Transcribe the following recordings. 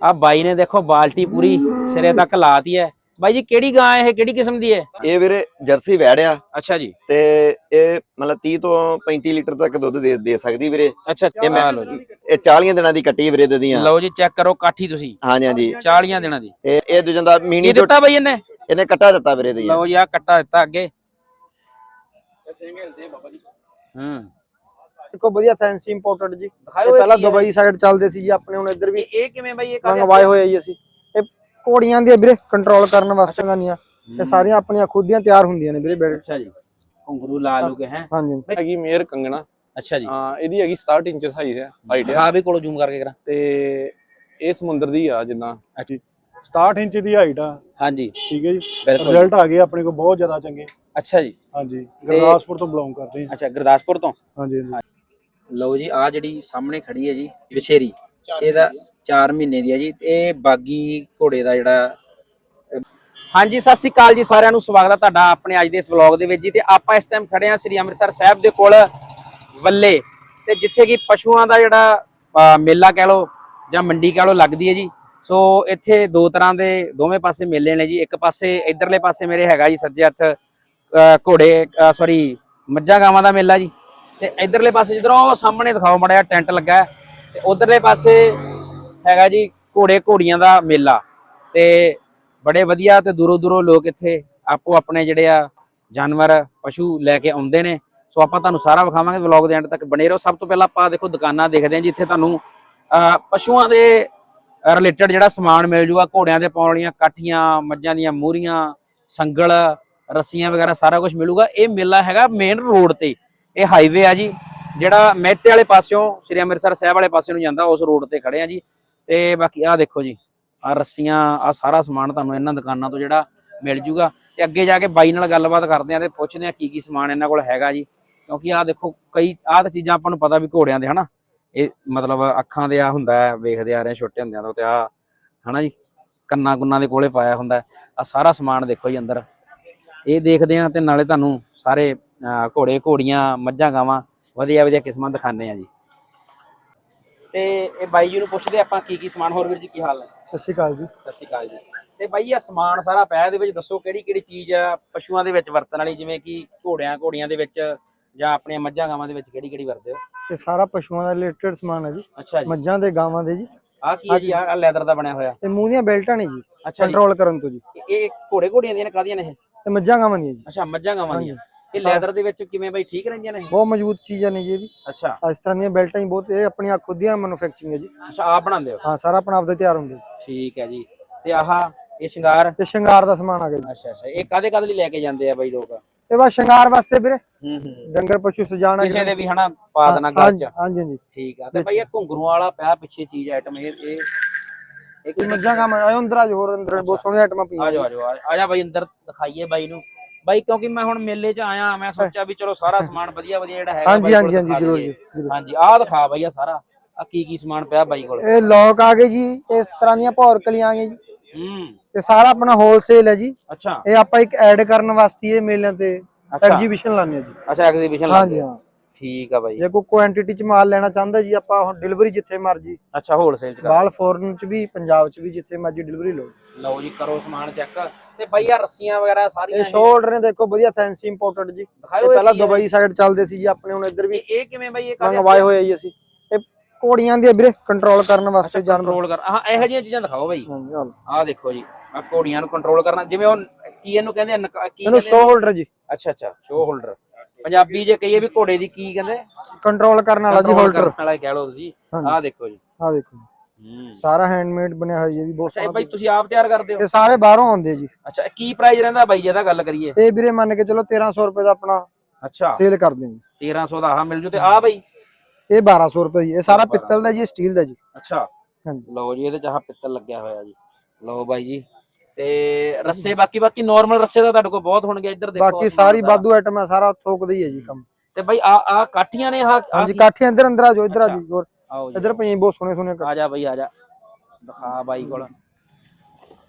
ਆ ਬਾਈ ਨੇ ਦੇਖੋ ਬਾਲਟੀ ਪੂਰੀ ਸਿਰੇ ਤੱਕ ਲਾਤੀ ਹੈ ਬਾਈ ਜੀ ਕਿਹੜੀ ਗਾਂ ਹੈ ਇਹ? ਕਿਹੜੀ ਕਿਸਮ ਦੀ ਹੈ ਇਹ ਵੀਰੇ ਜਰਸੀ ਵੈੜ ਆ। ਅੱਛਾ ਜੀ। ਤੇ ਇਹ ਮਤਲਬ 30 ਤੋਂ 35 ਲੀਟਰ ਤੱਕ ਦੁੱਧ ਦੇ ਦੇ ਸਕਦੀ ਵੀਰੇ। ਅੱਛਾ ਇਹ ਮੈਂ ਲਓ ਜੀ। ਇਹ 40 ਦਿਨਾਂ ਦੀ ਕੱਟੀ ਵੀਰੇ ਦੀਆਂ। ਲਓ ਜੀ ਚੈੱਕ ਕਰੋ ਕਾਠੀ ਤੁਸੀਂ। ਹਾਂਜੀ ਹਾਂਜੀ। 40 ਦਿਨਾਂ ਦੀ। ਤੇ ਇਹ ਦੂਜਾ ਦਾ ਕੀ ਮੀਨੀ ਦਿੱਤਾ ਬਾਈ ਇਹਨੇ? ਇਹਨੇ ਕੱਟਾ ਦਿੱਤਾ ਵੀਰੇ ਦੀ ਲਓ ਜੀ ਆ ਕੱਟਾ ਦਿੱਤਾ ਅੱਗੇ। ਹੂੰ। ਦੇਖੋ ਵਧੀਆ ਫੈਂਸੀ ਇੰਪੋਰਟਡ ਜੀ। ਦਿਖਾਓ ਪਹਿਲਾਂ ਹੈ? ਦੁਬਈ ਸਾਈਡ ਚੱਲਦੇ ਸੀ ਜੀ ਆਪਣੇ ਹੁਣ ਇੱਧਰ ਵੀ ਇਹ ਕਿਵੇਂ ਬਾਈ ਇਹ ਕਾਹਦੇ ਮੰਗਵਾਏ ਹੋਏ ਆ ਜੀ ਅਸੀਂ। ਇਹ ਘੋੜੀਆਂ ਦੀ ਆ ਵੀਰੇ ਕੰਟਰੋਲ ਕਰਨ ਵਾਸਤੇ ਗਾਨੀਆਂ ਇਹ ਸਾਰੀਆਂ ਆਪਣੀਆਂ ਖੁਦ ਦੀਆਂ ਤਿਆਰ ਹੁੰਦੀਆਂ ਨੇ ਵੀਰੇ ਬੈਡ ਅੱਛਾ ਜੀ। ਘੁੰਗਰੂ ਲਾ ਲੂ ਕੇ ਹੈ? ਹਾਂਜੀ। ਹੈਗੀ ਮੇਰ ਕੰਗਣਾ। ਅੱਛਾ ਜੀ। ਹਾਂ ਇਹਦੀ ਹੈਗੀ 67 ਇੰਚ ਹਾਈਟ ਹੈ ਹਾਈਟ ਹੈ। ਹਾਂ ਵੀ ਕੋਲੋਂ ਜ਼ੂਮ ਕਰਕੇ ਕਰਾਂ। ਤੇ ਇਹ ਸਮੁੰਦਰ ਦੀ ਆ ਜਿੰਨਾ 67 ਇੰਚ ਦੀ ਹਾਈਟ ਆ। ਹਾਂਜੀ। ਠੀਕ ਹੈ ਜੀ। ਬਿਲਕੁਲ ਰਿਜ਼ਲਟ ਆ ਗਏ ਆਪਣੇ ਕੋਲ ਬਹੁਤ ਜ਼ਿਆਦਾ ਚੰਗੇ। ਅੱਛਾ ਜੀ। ਹਾਂਜੀ। ਗੁਰਦਾਸਪੁਰ ਤੋਂ ਬਿਲੋਂਗ ਕਰਦੇ ਹਾਂ ਅੱਛਾ ਗੁਰਦਾਸਪੁਰ ਤੋਂ? ਹਾਂਜੀ ਹਾਂਜੀ। ਲਓ ਜੀ ਆ ਜਿਹੜੀ ਸਾਹਮਣੇ ਖੜੀ ਹੈ ਜੀ ਵਿਸ਼ੇਰੀ ਇਹਦਾ 4 ਮਹੀਨੇ ਦੀ ਹੈ ਜੀ ਤੇ ਇਹ ਬਾਗੀ ਘੋੜੇ ਦਾ ਜਿਹੜਾ ਹਾਂਜੀ ਸਤਿ ਸ੍ਰੀ ਅਕਾਲ ਜੀ ਸਾਰਿਆਂ ਨੂੰ ਸਵਾਗਤ ਹੈ ਤੁਹਾਡਾ ਆਪਣੇ ਅੱਜ ਦੇ ਇਸ ਵਲੌਗ ਦੇ ਵਿੱਚ ਜੀ ਤੇ ਆਪਾਂ ਇਸ ਟਾਈਮ ਖੜੇ ਹਾਂ ਸ੍ਰੀ ਅੰਮ੍ਰਿਤਸਰ ਸਾਹਿਬ ਦੇ ਕੋਲ ਵੱਲੇ ਤੇ ਜਿੱਥੇ ਕਿ ਪਸ਼ੂਆਂ ਦਾ ਜਿਹੜਾ ਮੇਲਾ ਕਹਿ ਲਓ ਜਾਂ ਮੰਡੀ ਕਹਿ ਲਓ ਲੱਗਦੀ ਹੈ ਜੀ ਸੋ ਇੱਥੇ ਦੋ ਤਰ੍ਹਾਂ ਦੇ ਦੋਵੇਂ ਪਾਸੇ ਮੇਲੇ ਨੇ ਜੀ ਇੱਕ ਪਾਸੇ ਇਧਰਲੇ ਪਾਸੇ ਮੇਰੇ ਹੈਗਾ ਜੀ ਸੱਜੇ ਹੱਥ ਅਹ, ਘੋੜੇ ਸੌਰੀ ਮੱਝਾਂ ਗਾਵਾਂ ਦਾ ਮੇਲਾ ਜੀ ਤੇ ਇਧਰਲੇ ਪਾਸੇ ਜਿੱਧਰੋਂ ਸਾਹਮਣੇ ਦਿਖਾਓ ਮੜਿਆ ਟੈਂਟ ਲੱਗਾ ਹੈ, ਤੇ ਉਧਰਲੇ ਪਾਸੇ ਹੈਗਾ ਜੀ ਘੋੜੇ ਘੋੜੀਆਂ ਦਾ ਮੇਲਾ। ਤੇ ਬੜੇ ਵਧੀਆ ਤੇ ਦੂਰੋਂ ਦੂਰੋਂ ਲੋਕ ਇੱਥੇ ਆਪੋ ਆਪਣੇ ਜਿਹੜੇ ਆ ਜਾਨਵਰ, ਪਸ਼ੂ ਲੈ ਕੇ ਆਉਂਦੇ ਨੇ। ਸੋ ਆਪਾਂ ਤੁਹਾਨੂੰ ਸਾਰਾ ਵਿਖਾਵਾਂਗੇ ਵਲੌਗ ਦੇ ਐਂਡ ਤੱਕ। ਬਣੇ ਰਹੋ। ਸਭ ਤੋਂ ਪਹਿਲਾਂ ਆਪਾਂ ਦੇਖੋ ਦੁਕਾਨਾਂ ਦੇਖਦੇ ਹਾਂ ਜਿੱਥੇ ਤੁਹਾਨੂੰ ਪਸ਼ੂਆਂ ਦੇ ਰਿਲੇਟਡ ਜਿਹੜਾ ਸਮਾਨ ਮਿਲ ਜੂਗਾ, ਘੋੜਿਆਂ ਦੇ ਪਾਉਣ ਵਾਲੀਆਂ ਕਾਠੀਆਂ, ਮੱਝਾਂ ਦੀਆਂ ਮੂਰੀਆਂ, ਸੰਗਲ, ਰੱਸੀਆਂ ਵਗੈਰਾ ਸਾਰਾ ਕੁਝ ਮਿਲੂਗਾ। ਇਹ ਮੇਲਾ ਹੈਗਾ ਮੇਨ ਰੋਡ ਤੇ। ਇਹ ਹਾਈਵੇ ਆ ਜੀ, ਜਿਹੜਾ ਮਹਿਤੇ ਵਾਲੇ ਪਾਸਿਓਂ, ਸ੍ਰੀ ਅੰਮ੍ਰਿਤਸਰ ਸਾਹਿਬ ਵਾਲੇ ਪਾਸੇ ਨੂੰ ਜਾਂਦਾ, ਉਸ ਰੋਡ ਤੇ ਖੜੇ ਆ ਜੀ। ਤੇ ਬਾਕੀ ਆਹ ਦੇਖੋ ਜੀ ਆ ਰੱਸੀਆਂ ਆ ਸਾਰਾ ਸਮਾਨ ਤੁਹਾਨੂੰ ਇਹਨਾਂ ਦੁਕਾਨਾਂ ਤੋਂ ਜਿਹੜਾ ਮਿਲ ਜੂਗਾ। ਤੇ ਅੱਗੇ ਜਾ ਕੇ ਬਾਈ ਨਾਲ ਗੱਲਬਾਤ ਕਰਦੇ ਆ ਤੇ ਪੁੱਛਦੇ ਆ ਕੀ ਕੀ ਸਮਾਨ ਇਹਨਾਂ ਕੋਲ ਹੈਗਾ ਜੀ। ਕਿਉਂਕਿ ਆਹ ਦੇਖੋ, ਕਈ, ਆਹ ਤਾਂ ਚੀਜ਼ਾਂ ਆਪਾਂ ਨੂੰ ਪਤਾ ਵੀ ਘੋੜਿਆਂ ਦੇ, ਹਨਾ? ਇਹ ਮਤਲਬ ਅੱਖਾਂ ਦੇ ਆ ਹੁੰਦਾ ਹੈ ਵੇਖਦੇ ਆ ਰਹੇ, ਛੋਟੇ ਹੁੰਦਿਆਂ ਤੋਂ ਤੇ ਆ ਹਨਾ ਜੀ? ਕੰਨਾਂ ਕੁੰਨਾਂ ਦੇ ਕੋਲੇ ਪਾਇਆ ਹੁੰਦਾ। ਆ ਸਾਰਾ ਸਮਾਨ ਦੇਖੋ ਜੀ ਅੰਦਰ। ਇਹ ਦੇਖਦੇ ਆ ਤੇ ਨਾਲੇ ਤੁਹਾਨੂੰ ਸਾਰੇ ਘੋੜੇ ਘੋੜੀਆਂ ਮੱਝਾਂ ਗਾਵਾਂ ਵਧੀਆ ਵਧੀਆ ਕਿਸਮਾਂ ਦਿਖਾਣੇ ਆ ਜੀ। ਤੇ ਇਹ ਬਾਈ ਜੀ ਨੂੰ ਪੁੱਛਦੇ ਆਪਾਂ ਕੀ ਕੀ ਸਮਾਨ ਹੋਰ ਵੀਰ ਜੀ ਕੀ ਹਾਲ ਹੈ? ਸਤਿ ਸ਼੍ਰੀ ਅਕਾਲ ਜੀ। ਸਤਿ ਸ਼੍ਰੀ ਅਕਾਲ ਜੀ। ਤੇ ਬਾਈ ਇਹ ਸਮਾਨ ਸਾਰਾ ਪਿਆ ਇਹਦੇ ਵਿੱਚ ਦੱਸੋ ਕਿਹੜੀ ਕਿਹੜੀ ਚੀਜ਼ ਆ ਪਸ਼ੂਆਂ ਦੇ ਵਿੱਚ ਵਰਤਣ ਵਾਲੀ ਜਿਵੇਂ ਕਿ ਘੋੜਿਆਂ ਘੋੜੀਆਂ ਦੇ ਵਿੱਚ ਜਾਂ ਆਪਣੀਆਂ ਮੱਝਾਂ ਗਾਵਾਂ ਦੇ ਵਿੱਚ ਕਿਹੜੀ ਕਿਹੜੀ ਵਰਤਦੇ ਹੋ? ਇਹ ਸਾਰਾ ਪਸ਼ੂਆਂ ਦਾ ਰਿਲੇਟਡ ਸਮਾਨ ਹੈ ਜੀ। ਅੱਛਾ ਜੀ। ਮੱਝਾਂ ਦੇ ਗਾਵਾਂ ਦੇ ਜੀ। ਆ ਕੀ ਹੈ ਜੀ? ਆ ਲੈਦਰ ਦਾ ਬਣਿਆ ਹੋਇਆ। ਇਹ ਮੂੰਹ ਦੀਆਂ ਬੈਲਟਾਂ ਨੇ ਜੀ। ਕੰਟਰੋਲ ਕਰਨ ਤੋਂ ਜੀ। ਇਹ- ਘੋੜੇ ਘੋੜੀਆਂ ਦੀਆਂ ਨੇ ਕਾਹਦੀਆਂ ਨੇ ਇਹ? ਤੇ ਮੱਝਾਂ ਗਾਵਾਂ ਦੀਆਂ ਜੀ। ਅੱਛਾ ਮੱਝਾਂ ਗਾਵਾਂ ਦੀਆਂ। ਇਹ ਲੈਦਰ ਦੇ ਵਿੱਚ ਕਿਵੇਂ ਬਾਈ ਠੀਕ ਰਹਿੰਦੀਆਂ ਨੇ ਬਹੁਤ ਮਜ਼ਬੂਤ ਚੀਜ਼ਾਂ ਨੇ ਜੀ ਇਹ ਵੀ। ਅੱਛਾ। ਇਸ ਤਰ੍ਹਾਂ ਦੀਆਂ ਬੈਲਟਾਂ ਹੀ ਬਹੁਤ ਇਹ ਆਪਣੀਆਂ ਖੁਦ ਦੀਆਂ ਮੈਨੂਫੈਕਚਰਿੰਗ ਹੈ ਜੀ। ਅੱਛਾ ਆਪ ਬਣਾਉਂਦੇ ਹੋ? ਹਾਂ ਸਾਰਾ ਆਪਣਾ ਆਪਦੇ ਤਿਆਰ ਹੁੰਦੇ ਜੀ। ਠੀਕ ਹੈ ਜੀ। ਤੇ ਆਹ ਇਹ ਸ਼ਿੰਗਾਰ? ਤੇ ਸ਼ਿੰਗਾਰ ਦਾ ਸਮਾਨ ਆ ਗਿਆ ਜੀ। ਅੱਛਾ ਅੱਛਾ। ਇਹ ਕਾਦੇ ਕਾਦੇ ਲਈ ਲੈ ਕੇ ਜਾਂਦੇ ਆ ਬਾਈ ਲੋਕ? ਇਹ ਬਸ ਸ਼ਿੰਗਾਰ ਵਾਸਤੇ ਵੀਰੇ। ਹੂੰ ਹੂੰ। ਡੰਗਰ ਪਸ਼ੂ ਸਜਾਣਾ ਕਿਸੇ ਦੇ ਵੀ ਹਨਾ ਪਾ ਦੇਣਾ ਗੱਲ ਹਾਂਜੀ ਹਾਂਜੀ ਠੀਕ ਆ। ਤੇ ਭਾਈ ਇਹ ਘੁੰਗਰੂ ਵਾਲਾ ਪਿਆ ਪਿੱਛੇ ਚੀਜ਼ ਆਈਟਮ ਇਹ ਇਹ ਕੋਈ ਮੱਝਾਂ ਗਾਵਾਂ ਆਏ ਅੰਦਰ ਆ ਜਾਓ ਹੋਰ ਅੰਦਰ ਬਹੁਤ ਸੋਹਣੀਆਂ ਆਈਟਮਾਂ ਪਈਆਂ। ਆ ਜਾ ਆ ਜਾ ਆ ਜਾ ਬਾਈ ਅੰਦਰ ਦਿਖਾਈਏ ਬਾਈ ਨੂੰ। ਬਾਈ ਕਿਉਂਕਿ ਮੈਂ ਹੁਣ ਮੇਲੇ 'ਚ ਆਇਆ ਮੈਂ ਸੋਚਿਆ ਵੀ ਚਲੋ ਸਾਰਾ ਸਮਾਨ ਵਧੀਆ ਵਧੀਆ ਜਿਹੜਾ ਹੈਗਾ ਹਾਂਜੀ ਹਾਂਜੀ ਹਾਂਜੀ ਜਰੂਰ। ਜੀ ਹਾਂਜੀ ਆਹ ਦਿਖਾ ਬਾਈ ਆ ਸਾਰਾ। ਆ ਕੀ ਕੀ ਸਮਾਨ ਪਿਆ ਬਾਈ ਕੋਲ? ਇਹ ਲੋਕ ਆ ਗਏ ਜੀ ਇਸ ਤਰ੍ਹਾਂ ਦੀਆਂ ਭੌਰਕਲੀਆਂ ਆ ਗਈਆਂ ਜੀ। ਹੂੰ। ਤੇ ਸਾਰਾ ਆਪਣਾ ਹੋਲਸੇਲ ਹੈ ਜੀ। ਅੱਛਾ। ਇਹ ਆਪਾਂ ਇੱਕ ਐਡ ਕਰਨ ਵਾਸਤੇ ਇਹ ਮੇਲਿਆਂ ਤੇ। ਐਗਜੀਬਿਸ਼ਨ ਲਾਉਂਦੇ ਆ ਜੀ। ਅੱਛਾ ਐਗਜ਼ੀਬਿਸ਼ਨ ਹਾਂਜੀ ਹਾਂ। ਠੀਕ ਆ ਬਾਈ। ਜੇ ਕੋਈ ਕੁਆਂਟੀਟੀ ਚ ਮਾਲ ਲੈਣਾ ਚਾਹੁੰਦਾ ਜੀ ਆਪਾਂ ਹੁਣ ਡਿਲੀਵਰੀ ਜਿੱਥੇ ਮਰਜ਼ੀ। ਅੱਛਾ ਹੋਲਸੇਲ 'ਚ ਕਰ ਬਾਲ ਫੋਰਨ ਚ ਵੀ ਪੰਜਾਬ ਚ ਵੀ ਜਿੱਥੇ ਮਰਜ਼ੀ ਡਿਲੀਵਰੀ ਲਓ। ਲਓ ਜੀ ਕਰੋ ਸਮਾਨ ਚੈੱਕ ਤੇ ਬਾਈ ਆ ਰੱਸੀਆਂ ਵਗੈਰਾ ਸਾਰੀਆਂ ਇਹ ਸ਼ੋਲਡਰ ਨੇ ਦੇਖੋ ਵਧੀਆ ਫੈਂਸੀ ਇੰਪੋਰਟਡ ਜੀ। ਪਹਿਲਾਂ? ਦੁਬਈ ਸਾਈਡ ਚੱਲਦੇ ਸੀ ਜੀ ਆਪਣੇ ਹੁਣ ਇੱਧਰ ਵੀ। ਇਹ ਕਿਵੇਂ ਬਾਈ ਇਹ ਕਾਹਦੇ ਮੰਗਵਾਏ ਹੋਏ ਜੀ ਅਸੀਂ। ਇਹ ਘੋੜੀਆਂ ਦੀ ਵੀਰੇ ਕੰਟਰੋਲ ਕਰਨ ਵਾਸਤੇ ਜਾਨਵਰ। ਕੰਟਰੋਲ ਕਰ ਹਾਂ ਇਹੋ ਜਿਹੀਆਂ ਚੀਜ਼ਾਂ ਦਿਖਾਓ ਬਾਈ। ਆਹ ਦੇਖੋ ਜੀ ਆ ਘੋੜੀਆਂ ਨੂੰ ਕੰਟਰੋਲ ਕਰਨਾ। ਜਿਵੇਂ ਉਹ ਕੀ ਇਹਨੂੰ ਕਹਿੰਦੇ ਆ, ਕੀ ਇਹਨੂੰ ਸ਼ੋ ਹੋਲਡਰ ਜੀ। ਅੱਛਾ ਅੱਛਾ ਸ਼ੋ ਹੋਲਡਰ ਪੰਜਾਬੀ ਜੇ ਕਹੀਏ ਵੀ ਘੋੜੇ ਦੀ ਕੀ ਕਹਿੰਦੇ? ਕੰਟਰੋਲ ਕਰਨ ਵਾਲਾ ਜੀ ਹੋਲਡਰ ਵਾਲਾ ਕਹਿ ਲਓ ਤੁਸੀਂ। ਆਹ ਦੇਖੋ ਜੀ। ਆਹ ਦੇਖੋ ਹੂੰ। ਸਾਰਾ ਹੈਂਡਮੇਡ ਬਣਿਆ ਹੋਇਆ ਜੀ ਇਹ ਵੀ ਬਹੁਤ ਸੋਹਣਾ ਬਾਈ ਤੁਸੀਂ ਆਪ ਤਿਆਰ ਕਰਦੇ ਹੋ? ਇਹ ਸਾਰੇ ਬਾਹਰੋਂ ਆਉਂਦੇ ਜੀ। ਅੱਛਾ ਕੀ ਪ੍ਰਾਈਸ ਰਹਿੰਦਾ ਬਾਈ ਜਿਹਦਾ ਗੱਲ ਕਰੀਏ? ਇਹ ਵੀਰੇ ਮੰਨ ਕੇ ਚਲੋ 1300 ਰੁਪਏ ਦਾ ਆਪਣਾ ਅੱਛਾ। ਸੇਲ ਕਰਦੇ ਹਾਂ ਜੀ। 1300 ਦਾ ਆਹ ਮਿਲ ਜੂ ਤੇ ਆਹ ਬਾਈ? ਇਹ 1200 ਰੁਪਏ ਜੀ। ਇਹ ਸਾਰਾ ਪਿੱਤਲ ਦਾ ਜੀ ਸਟੀਲ ਦਾ ਜੀ। ਅੱਛਾ। ਹਾਂਜੀ। ਲਓ ਜੀ ਇਹਦੇ ਚ ਆਹ ਪਿੱਤਲ ਲੱਗਿਆ ਹੋਇਆ ਜੀ। ਲਓ ਬਾਈ ਜੀ। ਤੇ ਰੱਸੇ ਬਾਕੀ ਬਾਕੀ ਨਾਰਮਲ ਰੱਸੇ ਦਾ ਤੁਹਾਡੇ ਕੋਲ ਬਹੁਤ ਹੋਣਗੇ ਇੱਧਰ ਦੇਖੋ ਬਾਕੀ ਸਾਰੀ ਵਾਧੂ ਆਈਟਮ ਹੈ ਸਾਰਾ ਥੋਕ ਦਾ ਹੀ ਹੈ। ਜੀ ਕੰਮ। ਤੇ ਬਾਈ ਆ ਆ ਕਾਠੀਆਂ ਨੇ ਆਹ ਹਾਂਜੀ ਕਾਠੀ ਅੰਦਰ ਅੰਦਰ ਆ ਜਾਓ ਇੱਧਰ ਆ ਜਾਓ ਹੋਰ। ਆਓ ਜੀ ਇੱਧਰ ਪਈਆਂ ਬਹੁਤ ਸੋਹਣੇ ਸੋਹਣੇ ਆ ਜਾ ਬਾਈ ਆ ਜਾ। ਦਿਖਾ ਬਾਈ ਕੋਲ।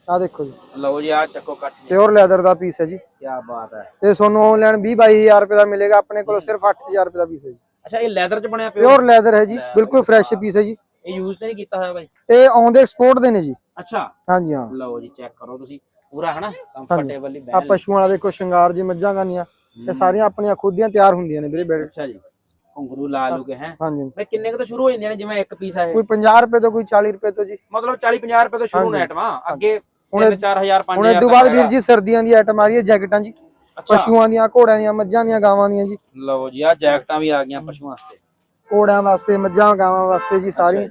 ਆ ਦੇਖੋ ਜੀ। ਲਓ ਜੀ ਆ ਚੱਕੋ ਕਾਠੀ ਪਿਓਰ ਲੈਦਰ ਦਾ ਪੀਸ ਹੈ ਜੀ। ਕੀ ਬਾਤ ਹੈ। ਇਹ ਤੁਹਾਨੂੰ ਆਨਲਾਈਨ 20 22000 ਰੁਪਏ ਦਾ ਮਿਲੇਗਾ ਆਪਣੇ ਕੋਲ ਸਿਰਫ 8000 ਰੁਪਏ ਦਾ ਪੀਸ ਹੈ ਜੀ। ਅੱਛਾ ਇਹ ਲੈਦਰ ਚ ਬਣਿਆ ਪਿਓ ਪਿਓਰ ਲੈਦਰ ਹੈ ਜੀ ਬਿਲਕੁਲ ਫਰੈਸ਼ ਪੀਸ ਹੈ ਜੀ। ਇਹ ਯੂਜ਼ ਤੇ ਨਹੀਂ ਕੀਤਾ ਹੋਇਆ ਬਾਈ ਇਹ ਆਉਂਦੇ ਐਕਸਪੋਰਟ ਦੇ ਨੇ ਜੀ। ਅੱਛਾ। ਹਾਂਜੀ ਹਾਂ। ਲਓ ਜੀ ਚੈੱਕ ਕਰੋ ਤੁਸੀਂ। ਪੂਰਾ ਹਨਾ? ਕੰਫਰਟੇਬਲੀ ਆ ਬੈਠ ਪਸ਼ੂਆਂ ਵਾਲਾ ਦੇਖੋ ਸ਼ਿੰਗਾਰ ਜੀ ਮੱਝਾਂ ਗਾਨੀਆਂ ਇਹ ਸਾਰੀਆਂ ਆਪਣੀਆਂ ਖੁਦ ਦੀਆਂ ਤਿਆਰ ਹੁੰਦੀਆਂ ਨੇ ਵੀਰੇ ਬੈਡ। ਅੱਛਾ ਜੀ। ਘੁੰਗਰੂ ਲਾ ਲੂ ਕੇ ਹੈ? ਹਾਂਜੀ। ਬਈ ਕਿੰਨੇ ਕੁ ਤੋਂ ਸ਼ੁਰੂ ਹੋ ਜਾਂਦੀਆਂ ਨੇ ਜਿਵੇਂ ਇੱਕ ਪੀਸ ਹੈ ਕੋਈ 50 ਰੁਪਏ ਤੋਂ ਕੋਈ 40 ਰੁਪਏ ਤੋਂ ਜੀ। ਮਤਲਬ 40 50 ਰੁਪਏ ਤੋਂ ਸ਼ੁਰੂ ਨੇ ਆਈਟਮਾਂ ਅੱਗੇ ਹੁਣ 4000 5000 ਹੁਣ ਇਸ ਤੋਂ ਬਾਅਦ ਵੀਰ ਜੀ ਸਰਦੀਆਂ ਦੀ ਆਈਟਮ ਆ ਰਹੀ ਹੈ ਜੈਕਟਾਂ ਜੀ। ਪਸ਼ੂਆਂ ਦੀਆਂ ਘੋੜਿਆਂ ਦੀਆਂ ਮੱਝਾਂ ਦੀਆਂ ਗਾਵਾਂ ਦੀਆਂ ਜੀ। ਲਓ ਜੀ ਆ ਜੈਕਟਾਂ ਵੀ ਆ ਗਈਆਂ ਪਸ਼ੂਆਂ ਵਾਸਤੇ। ਘੋੜਿਆਂ ਵਾਸਤੇ ਮੱਝਾਂ ਗਾਵਾਂ ਵਾਸਤੇ ਜੀ ਸਾਰੀ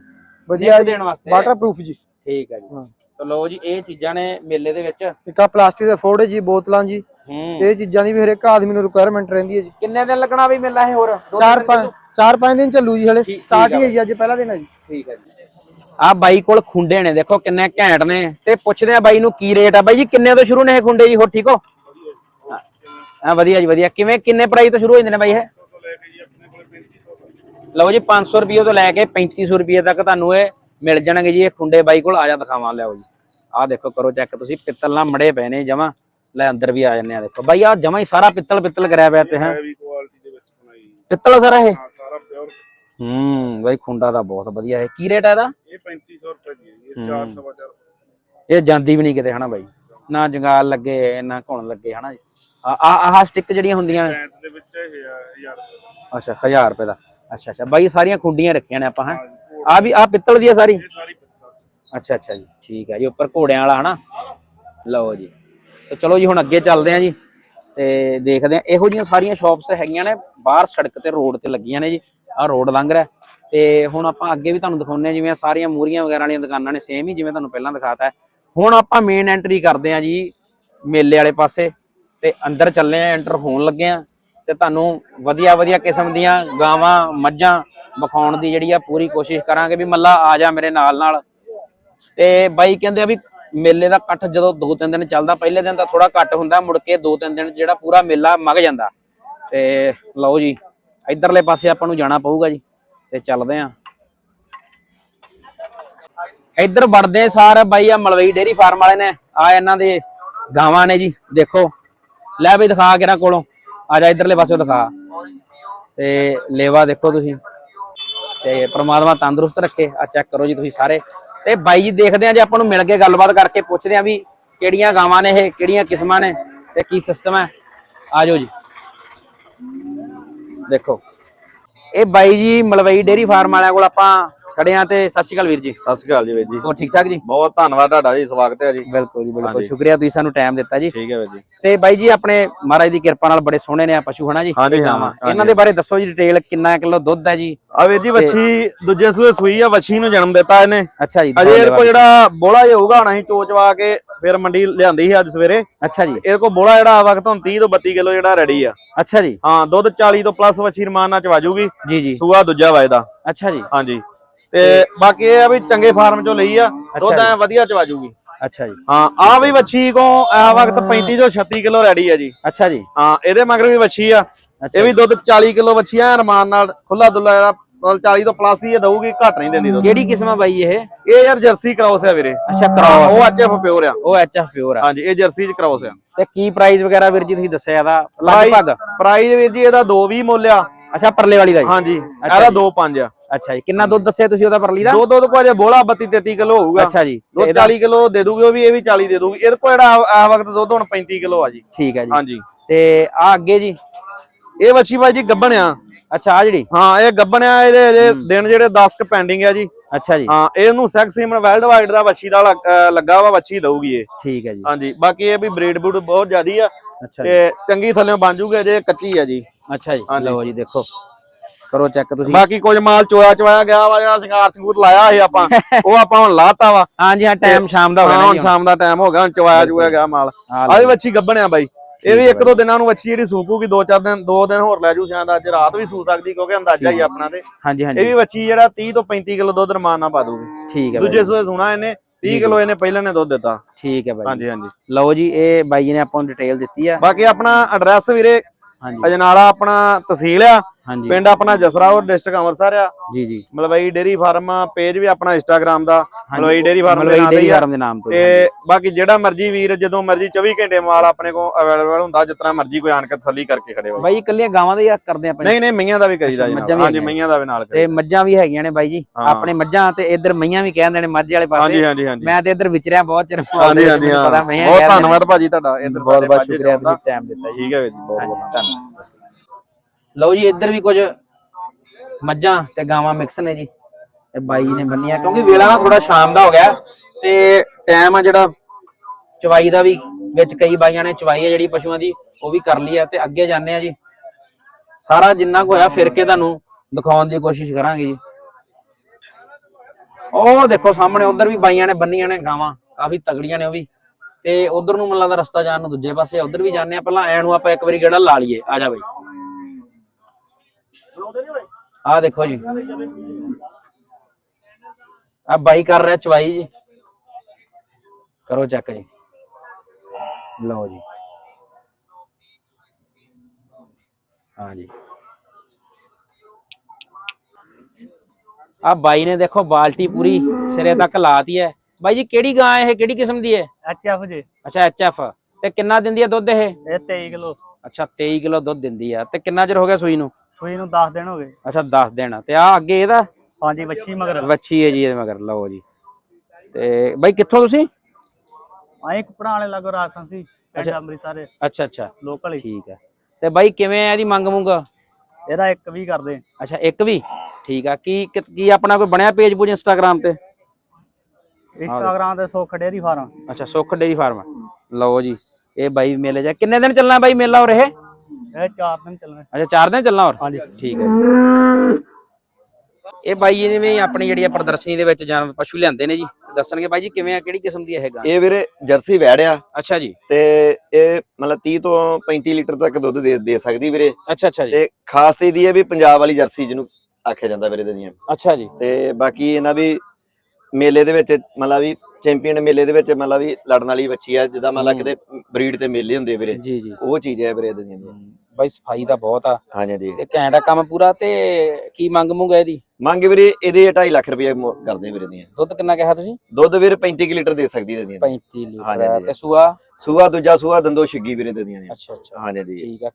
ਵਧੀਆ ਜੀ। ਦੇਣ ਵਾਸਤੇ। ਵਾਟਰਪ੍ਰੂਫ ਜੀ। ਠੀਕ ਹੈ ਜੀ। ਹਾਂ। ਤਾਂ ਲਓ ਜੀ ਇਹ ਚੀਜ਼ਾਂ ਨੇ ਮੇਲੇ ਦੇ ਵਿੱਚ। ਇੱਕ ਆ ਪਲਾਸਟਿਕ ਦੇ ਫੋੜੇ ਜੀ ਬੋਤਲਾਂ ਜੀ। ਹੂੰ। ਇਹ ਚੀਜ਼ਾਂ ਦੀ ਵੀ ਹਰੇਕ ਆਦਮੀ ਨੂੰ ਰਿਕੁਆਇਰਮੈਂਟ ਰਹਿੰਦੀ ਹੈ ਜੀ। ਕਿੰਨੇ ਦਿਨ ਲੱਗਣਾ ਵੀ ਮੇਲਾ ਇਹ ਹੋਰ? ਦੋ ਚਾਰ ਦਿਨ ਪੰਜ ਚਾਰ ਪੰਜ ਦਿਨ ਚੱਲੂ ਜੀ ਹਲੇ। ਠੀਕ- ਸਟਾਰਟ ਹੀ ਹੈ ਜੀ ਅੱਜ ਪਹਿਲਾ ਦਿਨ ਹੈ ਜੀ। ਠੀਕ ਹੈ ਜੀ। ਆ ਬਾਈ ਕੋਲ ਖੁੰਡੇ ਨੇ ਦੇਖੋ ਕਿੰਨੇ ਘੈਂਟ ਨੇ। ਤੇ ਪੁੱਛਦੇ ਆ ਬਾਈ ਨੂੰ ਕੀ ਰੇਟ ਆ। ਬਾਈ ਜੀ ਕਿੰਨੇ ਤੋਂ ਸ਼ੁਰੂ ਨੇ ਇਹ ਖੁੰਡੇ ਜੀ? ਹੋ ਠੀਕ ਹੋ? ਹਾਂ। ਵਧੀਆ ਜੀ ਵਧੀਆ। ਕਿਵੇਂ ਕਿੰਨੇ ਪ੍ਰਾਈਸ ਤੋਂ ਸ਼ੁਰੂ ਹੋ ਜਾਂਦੇ ਨੇ ਬਾਈ ਇਹ? ਲਓ ਜੀ 500 ਰੁਪਏ ਤੋਂ ਲੈ ਕੇ 3500 ਰੁਪਏ ਤੱਕ ਤੁਹਾਨੂੰ ਇਹ ਮਿਲ ਜਾਣਗੇ ਜੀ ਇਹ ਖੁੰਡੇ ਬਾਈ ਕੋਲ ਆ ਜਾ ਦਿਖਾਵਾਂ ਲਿਆਓ ਜੀ। ਆਹ ਦੇਖੋ ਕਰੋ ਚੈੱਕ ਤੁਸੀਂ ਪਿੱਤਲ ਨਾਲ ਮੜੇ ਪਏ ਨੇ ਜਮਾ। ਲੈ ਅੰਦਰ ਵੀ ਆ ਜੰਨੇ ਆ ਦੇਖੋ। ਬਾਈ ਆ ਜਮਾ ਹੀ ਸਾਰਾ ਪਿੱਤਲ ਪਿੱਤਲ ਕਰਿਆ ਪਿਆ ਤੇ ਹੈ। ਪਿੱਤਲ ਸਾਰਾ ਇਹ? ਸਾਰਾ ਪਿਓਰ ਹੂੰ ਬਾਈ ਖੁੰਡਾ ਦਾ ਬਹੁਤ ਵਧੀਆ ਹੈ। ਕੀ ਰੇਟ ਹੈ ਇਹਦਾ? ਇਹ 3500 ਰੁਪਏ ਜੀ, ਇਹ 4 ਸਵਾ ਚਾਰ। ਇਹ ਜਾਂਦੀ ਵੀ ਨਹੀਂ ਕਿਤੇ ਹਨਾ ਬਾਈ? ਨਾ ਜੰਗਾਲ ਲੱਗੇ ਨਾ ਘੁਣ ਲੱਗੇ ਹਨਾ ਆ ਆ ਆਹ ਸਟਿੱਕ ਜਿਹੜੀਆਂ ਹੁੰਦੀਆਂ ਨੇ? ਦੇ ਵਿੱਚ ਇਹ ਹਜ਼ਾਰ ਅੱਛਾ 1000 ਰੁਪਏ ਦਾ। ਅੱਛਾ ਅੱਛਾ। ਬਾਈ ਸਾਰੀਆਂ ਖੁੰਡੀਆਂ ਰੱਖੀਆਂ ਨੇ ਆਪਾਂ ਹਾਂ? ਆ ਵੀ ਆ ਪਿੱਤਲ ਦੀ ਆ ਸਾਰੀ? ਅੱਛਾ ਅੱਛਾ ਜੀ। ਠੀਕ ਹੈ ਜੀ ਉੱਪਰ ਘੋੜਿਆਂ ਵਾਲਾ ਹਨਾ? ਲਓ ਜੀ। ਤੇ ਚਲੋ ਜੀ ਹੁਣ ਅੱਗੇ ਚੱਲਦੇ ਆਂ ਜੀ। ਤੇ ਦੇਖਦੇ ਆਂ ਇਹੋ ਜੀਆਂ ਸਾਰੀਆਂ ਸ਼ਾਪਸ ਹੈਗੀਆਂ ਨੇ ਬਾਹਰ ਸੜਕ ਤੇ ਰੋਡ ਤੇ ਲੱਗੀਆਂ ਨੇ ਜੀ। ਆਹ ਰੋਡ ਲੰਘ ਰਿਹਾ। ਤੇ ਹੁਣ ਆਪਾਂ ਅੱਗੇ ਵੀ ਤੁਹਾਨੂੰ ਦਿਖਾਉਂਦੇ ਆ ਜਿਵੇਂ ਸਾਰੀਆਂ ਮੂਰੀਆਂ ਵਗੈਰਾ ਵਾਲੀਆਂ ਦੁਕਾਨਾਂ ਨੇ ਸੇਮ ਹੀ ਜਿਵੇਂ ਤੁਹਾਨੂੰ ਪਹਿਲਾਂ ਦਿਖਾਤਾ ਹੁਣ ਆਪਾਂ ਮੇਨ ਐਂਟਰੀ ਕਰਦੇ ਆਂ ਜੀ ਮੇਲੇ ਵਾਲੇ ਪਾਸੇ। ਤੇ ਅੰਦਰ ਚੱਲੇ ਆ ਐਂਟਰ ਹੋਣ ਲੱਗੇ ਆ। ਤੇ ਤੁਹਾਨੂੰ ਵਧੀਆ ਵਧੀਆ ਕਿਸਮ ਦੀਆਂ ਗਾਵਾਂ, ਮੱਝਾਂ ਵਿਖਾਉਣ ਦੀ ਜਿਹੜੀ ਆ ਪੂਰੀ ਕੋਸ਼ਿਸ਼ ਕਰਾਂਗੇ ਵੀ ਮੱਲਾ ਆ ਜਾ ਮੇਰੇ ਨਾਲ ਨਾਲ। ਤੇ ਬਾਈ ਕਹਿੰਦੇ ਆ ਵੀ ਮੇਲੇ ਦਾ ਇਕੱਠ ਜਦੋਂ ਦੋ ਤਿੰਨ ਦਿਨ ਚੱਲਦਾ, ਪਹਿਲੇ ਦਿਨ ਤਾਂ ਥੋੜਾ ਘੱਟ ਹੁੰਦਾ, ਮੁੜ ਕੇ ਦੋ ਤਿੰਨ ਦਿਨ ਜਿਹੜਾ ਪੂਰਾ ਮੇਲਾ ਮਗ ਜਾਂਦਾ। ਤੇ ਲਓ ਜੀ, ਇਧਰਲੇ ਪਾਸੇ ਆਪਾਂ ਨੂੰ ਜਾਣਾ ਪਊਗਾ ਜੀ, ਤੇ ਚੱਲਦੇ ਆਂ। ਇੱਧਰ ਵੜਦੇ ਸਾਰ ਬਾਈ ਆ ਮਲਵਈ ਡੇਰੀ ਫਾਰਮ ਵਾਲੇ ਨੇ, ਆ ਇਹਨਾਂ ਦੇ ਗਾਵਾਂ ਨੇ ਜੀ, ਦੇਖੋ। ਲੈ ਵੀ ਦਿਖਾ ਕੇ ਨਾ ਕੋਲੋਂ। ਆ ਜਾ ਇਧਰਲੇ ਪਾਸੇ ਦਿਖਾ। ਤੇ ਲੇਵਾ ਦੇਖੋ ਤੁਸੀਂ। ਤੇ ਪ੍ਰਮਾਤਮਾ ਤੰਦਰੁਸਤ ਰੱਖੇ, ਆ ਚੈੱਕ ਕਰੋ ਜੀ ਤੁਸੀਂ ਸਾਰੇ। ਤੇ ਬਾਈ ਜੀ ਦੇਖਦੇ ਆ ਜੇ, ਆਪਾਂ ਨੂੰ ਮਿਲ ਕੇ ਗੱਲਬਾਤ ਕਰਕੇ ਪੁੱਛਦੇ ਆ ਵੀ ਕਿਹੜੀਆਂ ਗਾਵਾਂ ਨੇ ਇਹ, ਕਿਹੜੀਆਂ ਕਿਸਮਾਂ ਨੇ ਤੇ ਕੀ ਸਿਸਟਮ ਹੈ। ਆ ਜਾਓ ਜੀ। ਦੇਖੋ। ਇਹ ਬਾਈ ਜੀ ਮਲਵਈ ਡੇਰੀ ਫਾਰਮ ਵਾਲਿਆਂ ਕੋਲ ਆਪਾਂ ਖੜੇ ਆ ਤੇ ਸਤਿ ਸ਼੍ਰੀ ਅਕਾਲ ਵੀਰ ਜੀ। ਸਤਿ ਸ਼੍ਰੀ ਅਕਾਲ ਜੀ ਵੀਰ ਜੀ। ਹੋਰ ਠੀਕ ਠਾਕ ਜੀ? ਬਹੁਤ ਧੰਨਵਾਦ ਤੁਹਾਡਾ ਜੀ ਸਵਾਗਤ ਹੈ ਜੀ। ਬਿਲਕੁਲ ਜੀ ਬਿਲਕੁਲ। ਸ਼ੁਕਰੀਆ ਤੁਸੀਂ ਸਾਨੂੰ ਟਾਈਮ ਦਿੱਤਾ ਜੀ। ਠੀਕ ਹੈ ਵੀਰ ਜੀ। ਤੇ ਬਾਈ ਜੀ ਆਪਣੇ ਮਹਾਰਾਜ ਦੀ ਕਿਰਪਾ ਨਾਲ ਬੜੇ ਸੋਹਣੇ ਨੇ ਆ ਪਸ਼ੂ ਹਨਾ ਜੀ? ਇਹ ਹਾਂ, ਗਾਵਾਂ। ਇਹਨਾਂ ਦੇ ਬਾਰੇ ਦੱਸੋ ਜੀ ਡਿਟੇਲ ਕਿੰਨਾ ਕਿਲੋ ਦੁੱਧ ਹੈ ਜੀ? ਆ ਵੀਰ ਜੀ ਵੱਛੀ ਦੂਜੇ ਸੂਏ ਸੂਈ ਆ ਵੱਛੀ ਨੂੰ ਜਨਮ ਦਿੱਤਾ ਇਹਨੇ। ਅੱਛਾ ਜੀ ਅਜੇ ਇਹਦੇ ਕੋ ਜਿਹੜਾ ਬੋਲਾ ਜਿਹਾ ਹੋਊਗਾ ਹੁਣ ਚੋਚਵਾ ਕੇ ਫਿਰ ਮੰਡੀ ਲਿਆਂਦੀ ਸੀ ਅੱਜ ਸਵੇਰੇ। ਅੱਛਾ ਜੀ। ਇਹਦੇ ਕੋ ਬੋਲਾ ਜਿਹੜਾ ਆ ਵਕਤ ਹੁਣ 30 ਤੋਂ 32 ਕਿਲੋ ਜਿਹੜਾ ਰੈਡੀ ਆ। ਅੱਛਾ ਜੀ। ਹਾਂ ਦੁੱਧ 40 ਤੋਂ ਪਲੱਸ ਵੱਛੀ ਰਮਾਨ ਨਾਲ ਚਵਾਜੂਗੀ। ਜੀ ਜੀ। ਸੂਆ ਦੂਜਾ ਵਜਦਾ ਅੱਛਾ ਜੀ। ਹਾਂਜੀ। ਤੇ ਬਾਕੀ ਇਹ ਆ ਵੀ ਚੰਗੇ ਫਾਰਮ ਚੋਂ ਲਈ ਆ ਦੁੱਧ ਐ ਵਧੀਆ ਚਵਾਜੂਗੀ ਅੱਛਾ ਜੀ। ਹਾਂ ਆ ਵੀ ਵੱਛੀ ਕੋ ਆ ਵਕਤ 35 ਤੋਂ 36 ਕਿਲੋ ਰੈਡੀ ਆ ਜੀ। ਅੱਛਾ ਜੀ। ਹਾਂ ਇਹਦੇ ਮਗਰ ਵੀ ਵੱਛੀ ਆ। ਇਹ ਵੀ ਦੁੱਧ 40 ਕਿਲੋ ਵੱਛੀ ਆ ਰਮਾਨ ਨਾਲ ਖੁੱਲਾ ਦੁੱਲਾ ਜਿਹੜਾ ਮਤਲਬ 40 ਤੋਂ ਪਲੱਸ ਹੀ ਇਹ ਦਊਗੀ ਘੱਟ ਨਹੀਂ ਦਿੰਦੀ ਦੁੱਧ। ਕਿਹੜੀ ਕਿਸਮ ਆ ਬਾਈ ਇਹ? ਇਹ ਯਾਰ ਜਰਸੀ ਕ੍ਰਾਸ ਆ ਵੀਰੇ। ਅੱਛਾ ਹਾਂ, ਕ੍ਰਾਸ ਉਹ ਐਚਐਫ ਪਿਓਰ ਆ। ਉਹ ਐਚਐਫ ਪਿਓਰ ਆ। ਹਾਂਜੀ ਇਹ ਜਰਸੀ ਚ ਕ੍ਰਾਸ ਆ। ਤੇ ਕੀ ਪ੍ਰਾਈਸ ਵਗੈਰਾ ਵੀਰ ਜੀ ਤੁਸੀਂ ਦੱਸਿਆ ਇਹਦਾ? ਲਗਭਗ? ਪ੍ਰਾਈਸ ਵੀਰ ਜੀ ਇਹਦਾ 2.20 ਮੁੱਲ ਆ। ਅੱਛਾ ਪਰਲੇ ਵਾਲੀ ਦਾ ਜੀ। ਹਾਂਜੀ ਇਹਦਾ ਜੀ। 2.5 ਆ। ਅੱਛਾ ਜੀ ਕਿੰਨਾ ਦੁੱਧ ਦੱਸਿਆ ਤੁਸੀਂ ਉਹਦਾ ਪਰਲੀ ਦਾ? ਦੋ ਦੋ ਕੋ ਅਜੇ ਬੋਲਾ 32 33 ਕਿਲੋ ਹੋਊਗਾ। ਅੱਛਾ ਜੀ ਦੁੱਧ ਇਹਦਾ 40 ਕਿਲੋ ਦੇ ਦੂਗੀ ਉਹ ਵੀ ਇਹ ਵੀ 40 ਦੇ ਦੂਗੀ। ਇਹਦੇ ਕੋਲ ਜਿਹੜਾ ਆ ਵਕਤ ਦੁੱਧ ਹੁਣ 35 ਕਿਲੋ ਆ ਜੀ। ਠੀਕ ਹੈ ਜੀ। ਹਾਂਜੀ। ਤੇ ਆ ਅੱਗੇ ਜੀ? ਇਹ ਵੱਛੀ ਬਾਈ ਜੀ ਗੱਬਣ ਆ। ਅੱਛਾ ਆ ਜਿਹੜੀ? ਹਾਂ ਇਹ ਗੱਬਣ ਆ ਇਹਦੇ ਦਿਨ ਜਿਹੜੇ 10 ਕ ਪੈਂਡਿੰਗ ਆ ਜੀ। ਅੱਛਾ ਜੀ। ਹਾਂ ਇਹਨੂੰ ਸੈਕਸੀਮਨ ਵੈਲਡ ਵਾਈਡ ਦਾ ਵੱਛੀ ਦਾ ਲੱਗ- ਵਾ ਵੱਛੀ ਦਊਗੀ ਇਹ। ਠੀਕ ਹੈ ਜੀ। ਹਾਂਜੀ ਬਾਕੀ ਇਹ ਵੀ ਬਰੀਡ ਬੂਡ ਬਹੁਤ ਜ਼ਿਆਦੀ ਆ। ਤੇ ਚੰਗੀ ਥੱਲੇ ਬਣ ਜੂਗੇ ਜੇ ਕੱਚੀ ਆ ਜੀ। ਅੱਛਾ ਜੀ ਲਓ ਜੀ ਦੇਖੋ। ਕਰੋ ਚੈੱਕ ਤੁਸੀਂ। ਬਾਕੀ ਕੁਝ ਮਾਲ ਚੋਇਆ ਚਵਾਇਆ ਗਿਆ ਵਾ ਜਿਹੜਾ ਸ਼ਿੰਗਾਰ ਸੰਗੂਰ ਲਾਇਆ ਸੀ ਆਪਾਂ ਉਹ ਆਪਾਂ ਹੁਣ ਲਾਤਾ ਵਾ। ਹਾਂਜੀ ਹਾਂ ਟਾਈਮ ਸ਼ਾਮ ਦਾ ਹੋ ਗਿਆ ਹੁਣ ਸ਼ਾਮ ਦਾ ਟਾਈਮ ਹੋ ਗਿਆ ਹੁਣ ਚਵਾਇਆ ਚੁਇਆ ਗਿਆ ਮਾਲ। ਆਹ ਵੱਛੀ ਗੱਬਣਿਆ ਬਾਈ। ਇਹ ਵੀ ਇੱਕ ਦੋ ਦਿਨਾਂ ਨੂੰ ਵੱਛੀ ਜਿਹੜੀ ਸੂਪੂਗੀ ਦੋ ਚਾਰ ਦਿਨ ਦੋ ਦਿਨ ਹੋਰ ਲੈ ਜੂ ਸ਼ਾਇਦ ਅੱਜ ਰਾਤ ਵੀ ਸੂ ਸਕਦੀ ਕਿਉਂਕਿ ਅੰਦਾਜ਼ਾ ਹੀ ਆਪਣਾ ਤੇ। ਹਾਂਜੀ ਇਹ ਹਾਂਜੀ ਵੀ ਵੱਛੀ ਜਿਹੜਾ 30 ਤੋਂ 35 ਕਿਲੋ ਦੁੱਧ ਰਮਾਨ ਨਾਲ ਪਾ ਦੂਗੀ ਠੀਕ ਹੈ ਦੂਜੇ ਸੂਏ ਸੁਣਾ ਇਹਨੇ 30 ਕਿਲੋ ਇਹਨੇ ਪਹਿਲਾਂ ਨੇ ਦੁੱਧ ਦਿੱਤਾ। ਠੀਕ ਹੈ ਬਾਈ। ਹਾਂਜੀ ਹਾਂਜੀ। ਲਓ ਜੀ ਇਹ ਬਾਈ ਜੀ ਨੇ ਆਪਾਂ ਨੂੰ ਡਿਟੇਲ ਦਿੱਤੀ ਆ। ਬਾਕੀ ਆਪਣਾ ਐਡਰੈਸ ਵੀਰੇ ਹਾਂਜੀ। ਅਜਨਾਲਾ ਆਪਣਾ ਤਹਿਸੀਲ ਆ। ਹਾਂਜੀ। ਪਿੰਡ ਆਪਣਾ ਜਸਰਾਵਰ ਡਿਸਟ੍ਰਿਕਟ ਅੰਮ੍ਰਿਤਸਰ ਆ। ਜੀ ਜੀ। ਮਲਵਈ ਡੇਰੀ ਫਾਰਮ ਪੇਜ ਵੀ ਆਪਣਾ ਇੰਸਟਾਗ੍ਰam ਦਾ ਹਾਂਜੀ, ਮਲਵਈ ਡੇਰੀ ਫਾਰਮ ਦੇ ਹੀ। ਫਾਰਮ ਨਾਮ ਤੋਂ ਤੇ ਬਾਕੀ ਜਿਹੜਾ ਮਰਜ਼ੀ ਵੀਰ ਜਦੋਂ ਮਰਜ਼ੀ 24 ਘੰਟੇ ਮਾਲ ਆਪਣੇ ਕੋਲ ਅਵੇਲੇਬਲ ਹੁੰਦਾ ਤਰ੍ਹਾਂ ਮਰਜ਼ੀ ਕੋਈ ਆਣ ਕੇ ਤਸੱਲੀ ਕਰਕੇ ਖੜੇ ਹੋਵੇ। ਬਾਈ ਇਕੱਲੀਆਂ ਗਾਵਾਂ ਦੇ ਯਾਰ ਕਰਦੇ ਆਪਾਂ ਨਹੀਂ ਨਹੀਂ ਮਈਆਂ ਦਾ ਵੀ ਕਰੀਦਾ ਜੀ ਹਾਂਜੀ। ਮਈਆਂ ਦਾ ਵੀ ਨਾਲ ਤੇ ਮੱਝਾਂ ਵੀ ਹੈਗੀਆਂ ਨੇ ਬਾਈ ਜੀ। ਹਾਂ। ਆਪਣੇ ਮੱਝਾਂ ਤੇ ਇੱਧਰ ਮਈਆਂ ਵੀ ਕਹਿੰਦੇ ਨੇ ਮੱਝ ਵਾਲੇ ਹਾਂਜੀ ਪਾਸੇ। ਹਾਂਜੀ ਹਾਂਜੀ ਮੈਂ ਤੇ ਇੱਧਰ ਵਿਚਰਿਆ ਬਹੁਤ ਚਿਰ ਹਾਂਜੀ ਹਾਂਜੀ ਹਾਂ। ਬਹੁਤ। ਧੰਨਵਾਦ ਭਾਜੀ ਤੁਹਾਡਾ। ਇੱਧਰ ਬਹੁਤ ਬਹੁਤ ਸ਼ੁਕਰੀਆ। ਤੁਸੀਂ ਟਾਈਮ ਦਿੱਤਾ ਜੀ। ਠੀਕ ਹੈ ਵੀਰ ਜੀ ਬਹੁਤ ਹਾਂਜੀ ਬਹੁਤ ਧੰਨਵਾਦ। ਲਓ ਜੀ, ਇੱਧਰ ਵੀ ਕੁਝ ਮੱਝਾਂ ਤੇ ਗਾਵਾਂ ਮਿਕਸ ਨੇ ਜੀ। ਇਹ ਬਾਈ ਨੇ ਬੰਨੀਆਂ, ਕਿਉਂਕਿ ਵੇਲਾ ਨਾ ਥੋੜਾ ਸ਼ਾਮ ਦਾ ਹੋ ਗਿਆ। ਤੇ ਟਾਈਮ ਆ ਜਿਹੜਾ ਚਵਾਈ ਦਾ ਵੀ, ਵਿੱਚ ਕਈ ਬਾਈਆਂ ਨੇ ਚਵਾਈ ਆ ਜਿਹੜੀ ਪਸ਼ੂਆਂ ਦੀ, ਉਹ ਵੀ ਕਰ ਲਈ ਆ ਤੇ ਅੱਗੇ ਜਾਂਦੇ ਆ ਜੀ। ਸਾਰਾ ਜਿੰਨਾ ਕੁ ਹੋਇਆ, ਫਿਰ ਕੇ ਤੁਹਾਨੂੰ ਦਿਖਾਉਣ ਦੀ ਕੋਸ਼ਿਸ਼ ਕਰਾਂਗੇ ਜੀ। ਉਹ ਦੇਖੋ ਸਾਹਮਣੇ, ਉਧਰ ਵੀ ਬਾਈਆਂ ਨੇ ਬੰਨੀਆਂ ਨੇ ਗਾਵਾਂ, ਕਾਫੀ ਤਗੜੀਆਂ ਨੇ ਉਹ ਵੀ। ਤੇ ਉਧਰ ਨੂੰ ਮੈਨੂੰ ਲੱਗਦਾ ਰਸਤਾ ਜਾਣ ਨੂੰ ਦੂਜੇ ਪਾਸੇ ਉਧਰ ਵੀ ਜਾਂਦੇ ਆ। ਪਹਿਲਾਂ ਐ ਨੂੰ ਆਪਾਂ ਇੱਕ ਵਾਰੀ ਗੇੜਾ ਲਾ ਲਈਏ, ਆ ਜਾ ਬਾਈ। ਆ ਦੇਖੋ ਜੀ ਆ ਬਾਈ ਕਰ ਰਿਹਾ ਚਵਾਈ ਜੀ ਕਰੋ ਚੱਕ ਜੀ ਲਓ ਜੀ ਹਾਂ ਜੀ ਆ ਬਾਈ ਨੇ ਦੇਖੋ ਬਾਲਟੀ ਪੂਰੀ ਸਿਰੇ ਤੱਕ ਲਾਤੀ ਹੈ ਬਾਈ ਜੀ ਕਿਹੜੀ ਗਾਂ ਹੈ ਇਹ ਕਿਹੜੀ ਕਿਸਮ ਦੀ ਹੈ ਐਚਐਫ ਜੀ ਅੱਛਾ ਐਚਐਫ ਤੇ ਕਿੰਨਾ ਦਿੰਦੀ ਹੈ ਦੁੱਧ ਇਹ? ਇਹ 23 ਕਿਲੋ। ਅੱਛਾ 23 ਕਿਲੋ ਦੁੱਧ ਦਿੰਦੀ ਆ। ਤੇ ਕਿੰਨਾ ਚਿਰ ਹੋ ਗਿਆ ਸੂਈ ਨੂੰ? ਸੂਈ ਨੂੰ 10 ਦਿਨ ਹੋ ਗਏ। ਅੱਛਾ 10 ਦਿਨ। ਤੇ ਆ ਅੱਗੇ ਇਹਦਾ? ਹਾਂਜੀ ਬੱਚੀ ਮਗਰ। ਵੱਛੀ ਹੈ ਜੀ ਇਹਦੇ ਮਗਰ। ਲਓ ਜੀ। ਤੇ ਬਾਈ ਕਿੱਥੋਂ ਤੁਸੀਂ? ਆਏ ਕੁਪੜਾ ਵਾਲੇ ਲਾਗੋ ਰਾਜਸਥਾਨ ਸੀ ਪਿੰਡ ਅੰਮ੍ਰਿਤਸਰ। ਅੱਛਾ ਅੱਛਾ। ਲੋਕਲ ਹੀ। ਠੀਕ ਹੈ ਤੇ ਬਾਈ ਕਿਵੇਂ ਆ ਇਹਦੀ ਮੰਗ ਮੁੰਗ? ਇਹਦਾ ਇੱਕ ਵੀ ਕਰਦੇ। ਅੱਛਾ ਇੱਕ ਵੀ? ਠੀਕ ਆ। ਕੀ ਕਿ- ਕੀ ਆਪਣਾ ਕੋਈ ਬਣਿਆ ਪੇਜ ਪੂਜ ਇੰਸਟਾਗ੍ਰam ਤੇ? ਇੰਸਟਾਗ੍ਰਾਮ ਤੇ ਸੁੱਖ ਡੇਰੀ ਫਾਰਮ। ਅੱਛਾ ਸੁੱਖ ਡੇਰੀ ਫਾਰਮ। ਲਓ ਜੀ ਇਹ ਬਾਈ ਮੇਲੇ ਜਾ ਕਿੰਨੇ ਦਿਨ ਚੱਲਣਾ ਬਾਈ ਮੇਲਾ ਹੋਰ ਇਹ? ਇਹ 4 ਦਿਨ ਚੱਲਣੇ। ਅੱਛਾ 4 ਦਿਨ ਚੱਲਣਾ ਹੋਰ? ਹਾਂਜੀ। ਠੀਕ ਹੈ। ਇਹ ਬਾਈ ਜੀ ਨੇ ਵੀ ਆਪਣੀ ਜਿਹੜੀ ਆ ਪ੍ਰਦਰਸ਼ਨੀ ਦੇ ਵਿੱਚ ਜਾਨ ਪਸ਼ੂ ਲਿਆਂਦੇ ਨੇ ਜੀ। ਤੇ ਦੱਸਣਗੇ ਬਾਈ ਜੀ ਕਿਵੇਂ ਆ ਕਿਹੜੀ ਕਿਸਮ ਦੀ ਇਹ ਗਾਂ? ਇਹ ਵੀਰੇ ਜਰਸੀ ਵੈੜਿਆ ਅੱਛਾ ਜੀ। ਤੇ ਇਹ ਮਤਲਬ 30 ਤੋਂ 35 ਲੀਟਰ ਤੱਕ ਦੁੱਧ ਦੇ ਦੇ ਸਕਦੀ ਵੀਰੇ। ਅੱਛਾ ਅੱਛਾ ਜੀ। ਤੇ ਖਾਸ ਤੇ ਇਹਦੀ ਹੈ ਵੀ ਪੰਜਾਬ ਵਾਲੀ ਜਰਸੀ ਜਿਹਨੂੰ ਆਖਿਆ ਜਾਂਦਾ ਵੀਰੇ ਦੀਆਂ। ਅੱਛਾ ਜੀ। ਤੇ ਬਾਕੀ ਇਹਨਾਂ ਵੀ ਮੇਲੇ ਦੇ ਵਿੱਚ ਮਤਲਬ ਵੀ ਚੈਂਪੀਅਨ ਮੇਲੇ ਦੇ ਵਿੱਚ ਮਤਲਬ ਵੀ ਲੜਨ ਵਾਲੀ ਬੱਚੀ ਆ ਜਿੱਦਾਂ ਮਤਲਬ ਕਿਤੇ ਬਰੀਡ ਤੇ ਮੇਲੇ ਹੁੰਦੇ ਵੀਰੇ। ਜੀ ਜੀ। ਉਹ ਚੀਜ਼ ਹੈ ਵੀਰੇ ਇਹਦੀਆਂ ਦੀਆਂ ਬਾਈ ਸਫ਼ਾਈ ਤਾਂ ਬਹੁਤ ਆ। ਹਾਂਜੀ ਜੀ ਤੇ ਘੈਂਟ ਆ ਕੰਮ ਪੂਰਾ ਤੇ ਕੀ ਮੰਗ ਮੁੰਗ ਇਹਦੀ? ਮੰਗ ਵੀਰੇ ਇਹਦੇ 2.5 ਲੱਖ ਰੁਪਏ ਕਰਦੇ ਵੀਰੇ ਦੀਆਂ ਦੁੱਧ ਕਿੰਨਾ ਕਿਹਾ ਤੁਸੀਂ? ਦੁੱਧ ਵੀਰੇ 35 ਕੁ ਲੀਟਰ ਦੇ ਸਕਦੀ ਇਹਦੀਆਂ 35 ਹਾਂਜੀ, ਲੀਟਰ। ਹਾਂਜੀ। ਤੇ ਸੂਆ? ਸੂਆ ਦੂਜਾ ਸੂਆ ਦੰਦੋ ਛਿੱਗੀ ਵੀਰੇ ਦੇ ਦੀਆਂ। ਅੱਛਾ ਅੱਛਾ। ਹਾਂਜੀ ਜੀ ਠੀਕ ਆ।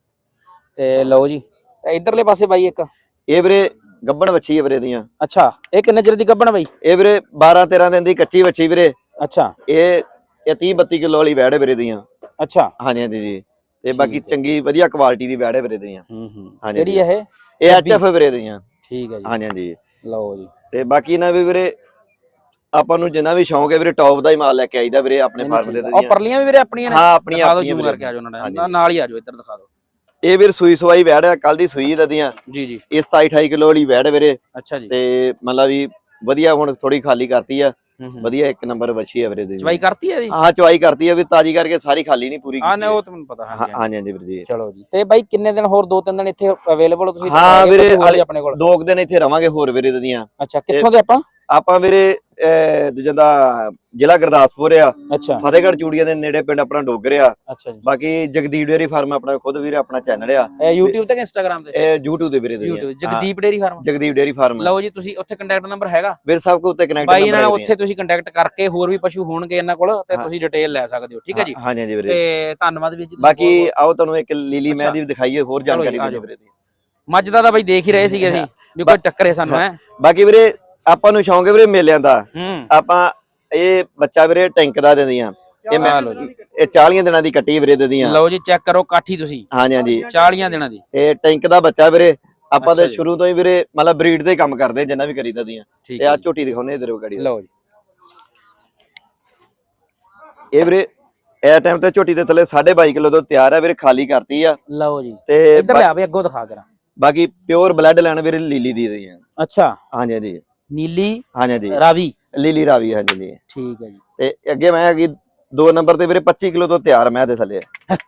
ਤੇ ਲਓ ਜੀ। ਇਧਰਲੇ ਪਾਸੇ ਬਾਈ ਇੱਕ। ਇਹ ਵੀਰੇ ਗੱਬੜ ਵੱਛੀ ਹੈ ਵੀਰੇ ਦੀਆਂ ਅੱਛਾ ਇਹ ਕਿੰਨੇ ਚਿਰ ਦੀ ਗੱਭਣ ਬਾਈ? ਇਹ ਵੀਰੇ 12 13 ਦਿਨ ਦੀ ਕੱਚੀ ਵੱਛੀ ਵੀਰੇ। ਅੱਛਾ। ਇਹ ਇਹ 30 32 ਕਿਲੋ ਵਾਲੀ ਵੈੜ ਹੈ ਵੀਰੇ ਦੀਆਂ ਅੱਛਾ। ਹਾਂਜੀ ਹਾਂਜੀ ਜੀ। ਤੇ ਬਾਕੀ ਚੰਗੀ ਵਧੀਆ ਕੁਆਲਿਟੀ ਦੀ ਵੈੜ ਹੈ ਵੀਰੇ ਦੀਆਂ ਹੂੰ ਹੂੰ। ਹਾਂਜੀ, ਕਿਹੜੀ ਇਹ? ਇਹ ਐਚਐਫ ਵੀਰੇ ਦੀਆਂ ਠੀਕ ਹੈ ਜੀ। ਹਾਂਜੀ ਹਾਂਜੀ। ਲਓ ਜੀ। ਤੇ ਬਾਕੀ ਨਾ ਵੀ ਵੀਰੇ ਆਪਾਂ ਨੂੰ ਜਿੰਨਾ ਵੀ ਸ਼ੌਂਕ ਹੈ ਵੀਰੇ ਟੌਪ ਦਾ ਹੀ ਮਾਲ ਲੈ ਕੇ ਆਈਦਾ ਵੀਰੇ ਆਪਣੇ ਫਾਰਮ ਦੇ ਆ। ਉਹ ਪਰਲੀਆਂ ਵੀ ਵੀਰੇ ਆਪਣੀਆਂ ਨੇ। ਹਾਂ ਆਪਣੀਆਂ ਦਿਖਾ ਦਿਓ ਜੂਮ। ਕਰਕੇ ਆ ਜਾਓ ਨਾਲ ਹੀ ਆ ਜਾਓ ਇੱਧਰ ਦਿਖਾ ਦਿਓ। ਇਹ ਵੀਰ ਸੂਈ ਸਵਾਈ ਵੈੜ ਹੈ ਕੱਲ ਦੀ ਸੂਈ ਦਦੀਆਂ ਜੀ ਜੀ। ਇਹ 27 28 ਕਿਲੋ ਵਾਲੀ ਵੈੜ ਹੈ ਵੀਰੇ। ਅੱਛਾ ਜੀ। ਤੇ ਮਤਲਬ ਵੀ ਵਧੀਆ ਹੁਣ ਥੋੜੀ ਖਾਲੀ ਕਰਤੀ ਆ। ਹੂੰ ਹੂੰ। ਵਧੀਆ ਇੱਕ ਨੰਬਰ ਵੱਛੀ ਆ ਵੀਰੇ ਦੀ। ਚਵਾਈ ਕਰਤੀ ਹੈ ਜੀ? ਹਾਂ ਚਵਾਈ ਕਰਤੀ ਆ ਵੀ ਤਾਜੀ ਕਰਕੇ ਸਾਰੀ ਖਾਲੀ ਨਹੀਂ ਪੂਰੀ ਹਾਂ ਨੇ ਉਹ ਤੁਹਾਨੂੰ ਪਤਾ ਹਾਂ ਹਾਂਜੀ। ਹਾਂਜੀ। ਵੀਰ ਜੀ। ਚਲੋ ਜੀ। ਤੇ ਬਾਈ ਕਿੰਨੇ ਦਿਨ ਹੋਰ ਦੋ ਤਿੰਨ ਦਿਨ ਇੱਥੇ ਅਵੇਲੇਬਲ ਤੁਸੀਂ ਹਾਂ ਵੀਰੇ, ਆਪਣੇ ਕੋਲ? ਦੋ ਦਿਨ ਇੱਥੇ ਰਵਾਂਗੇ ਹੋਰ ਵੀਰੇ ਦੀਆਂ ਅੱਛਾ ਕਿੱਥੋਂ ਦੇ ਆਪਾਂ? ਆਪਾਂ ਵੀਰੇ ਅਹ, ਦੂਜਾ ਦਾ ਜ਼ਿਲ੍ਹਾ ਗੁਰਦਾਸਪੁਰ ਆ। ਅੱਛਾ। ਫਤਿਹਗੜ੍ਹ ਚੂੜੀਆਂ ਦੇ ਨੇੜੇ ਪਿੰਡ ਆਪਣਾ ਡੋਗਰ ਆ। ਅੱਛਾ ਜੀ। ਬਾਕੀ ਜਗਦੀਪ ਡੇਅਰੀ ਫਾਰਮ ਆਪਣਾ ਖੁਦ ਵੀਰੇ ਆਪਣਾ ਚੈਨਲ ਆ। ਇਹ YouTube ਤੇ ਕਿ Instagram ਤੇ? ਇਹ YouTube ਦੇ ਵੀਰੇ ਦੇ YouTube Jagdeep dairy farm? Jagdeep dairy farm ਲਓ ਜੀ ਤੁਸੀਂ ਉੱਥੇ ਕੰਟੈਕਟ ਨੰਬਰ ਹੈਗਾ। ਵੀਰ ਸਭ ਕੋ ਉੱਤੇ ਕਨੈਕਟ ਬਾਈ ਇਹਨਾਂ ਨਾਲ ਉੱਥੇ ਤੁਸੀਂ ਕੰਟੈਕਟ ਕਰਕੇ ਹੋਰ ਵੀ ਪਸ਼ੂ ਹੋਣਗੇ ਇਹਨਾਂ ਕੋਲ ਤੇ ਹਾਂ। ਤੁਸੀਂ ਡਿਟੇਲ ਲੈ ਸਕਦੇ ਹੋ ਠੀਕ ਹੈ ਜੀ? ਹਾਂਜੀ ਵੀਰੇ। ਤੇ ਧੰਨਵਾਦ ਵੀਰ ਜੀ ਬਾਕੀ। ਆਓ ਤੁਹਾਨੂੰ ਇੱਕ ਲੀਲੀ। ਮੈਂ ਦੀ ਵੀ ਦਿਖਾਈਏ ਹੋਰ ਜਾਣਕਾਰੀ। ਵੀਰੇ ਦੀ। ਮੱਝ ਦਾ ਤਾਂ ਬਾਈ ਦੇਖ ਹੀ ਰਹੇ ਸੀਗੇ ਅਸੀਂ ਵੀ ਕੋਈ ਟੱਕਰੇ ਸਾਨੂੰ ਹੈ। ਬਾਕੀ ਵੀਰੇ ਆਪਾਂ ਨੂੰ ਸ਼ੌਂਕ ਹੈ ਵੀਰੇ ਮੇਲਿਆਂ ਦਾ। ਹੂੰ। ਆਪਾਂ ਇਹ ਬੱਚਾ ਵੀਰੇ ਟੈਂਕ ਦਾ ਦਿੰਦੀਆਂ। ਇਹ ਮੈਂ ਆ ਲਓ ਜੀ। ਇਹ 40 ਦਿਨਾਂ ਦੀ ਕੱਟੀ ਵੀਰੇ ਦਿੰਦੀਆਂ। ਲਓ ਜੀ ਚੈੱਕ ਕਰੋ ਕਾਠੀ ਤੁਸੀਂ। ਹਾਂਜੀ ਹਾਂਜੀ। 40 ਦਿਨਾਂ ਦੀ। ਇਹ ਟੈਂਕ ਦਾ ਬੱਚਾ ਵੀਰੇ ਆਪਾਂ ਜੀ। ਸ਼ੁਰੂ ਤੋਂ ਹੀ ਵੀਰੇ ਮਤਲਬ ਬਰੀਡ ਦੇ ਕੰਮ ਕਰਦੇ ਜਿੰਨਾ ਵੀ ਕਰੀਦਾ ਦੀਆਂ। ਤੇ ਆ। ਝੋਟੀ ਦਿਖਾਉਨੇ ਇਧਰ ਉਹ ਗੜੀ। ਲਓ ਜੀ। ਇਹ ਵੀਰੇ ਇਹ ਟਾਈਮ ਤੇ ਝੋਟੀ ਦੇ ਥੱਲੇ 22.5 ਕਿਲੋ ਤੋਂ ਤਿਆਰ ਹੈ ਵੀਰੇ ਖਾਲੀ ਕਰਤੀ ਆ। ਲਓ ਜੀ। ਤੇ ਇੱਧਰ ਲਿਆ ਵੀ ਅੱਗੋਂ ਦਿਖਾ ਕਰਾਂ। ਬਾਕੀ ਪਿਓਰ ਬਲੱਡ ਲਾਈਨ ਵੀਰੇ ਲੀਲੀ ਦੀ ਦੀਆਂ। ਅੱਛਾ। ਹਾਂਜੀ ਹਾਂਜੀ। ਨੀਲੀ ਹਾਂਜੀ। ਹਾਂਜੀ ਰਾਵੀ। ਲੀਲੀ ਰਾਵੀ ਹਾਂਜੀ ਜੀ ਠੀਕ ਹੈ ਜੀ। ਤੇ ਅੱਗੇ ਮੈਂ ਹੈਗੀ ਦੋ ਨੰਬਰ ਤੇ ਵੀਰੇ 25 ਕਿਲੋ ਤੋਂ ਤਿਆਰ ਮੈਂ ਦੇ ਥੱਲੇ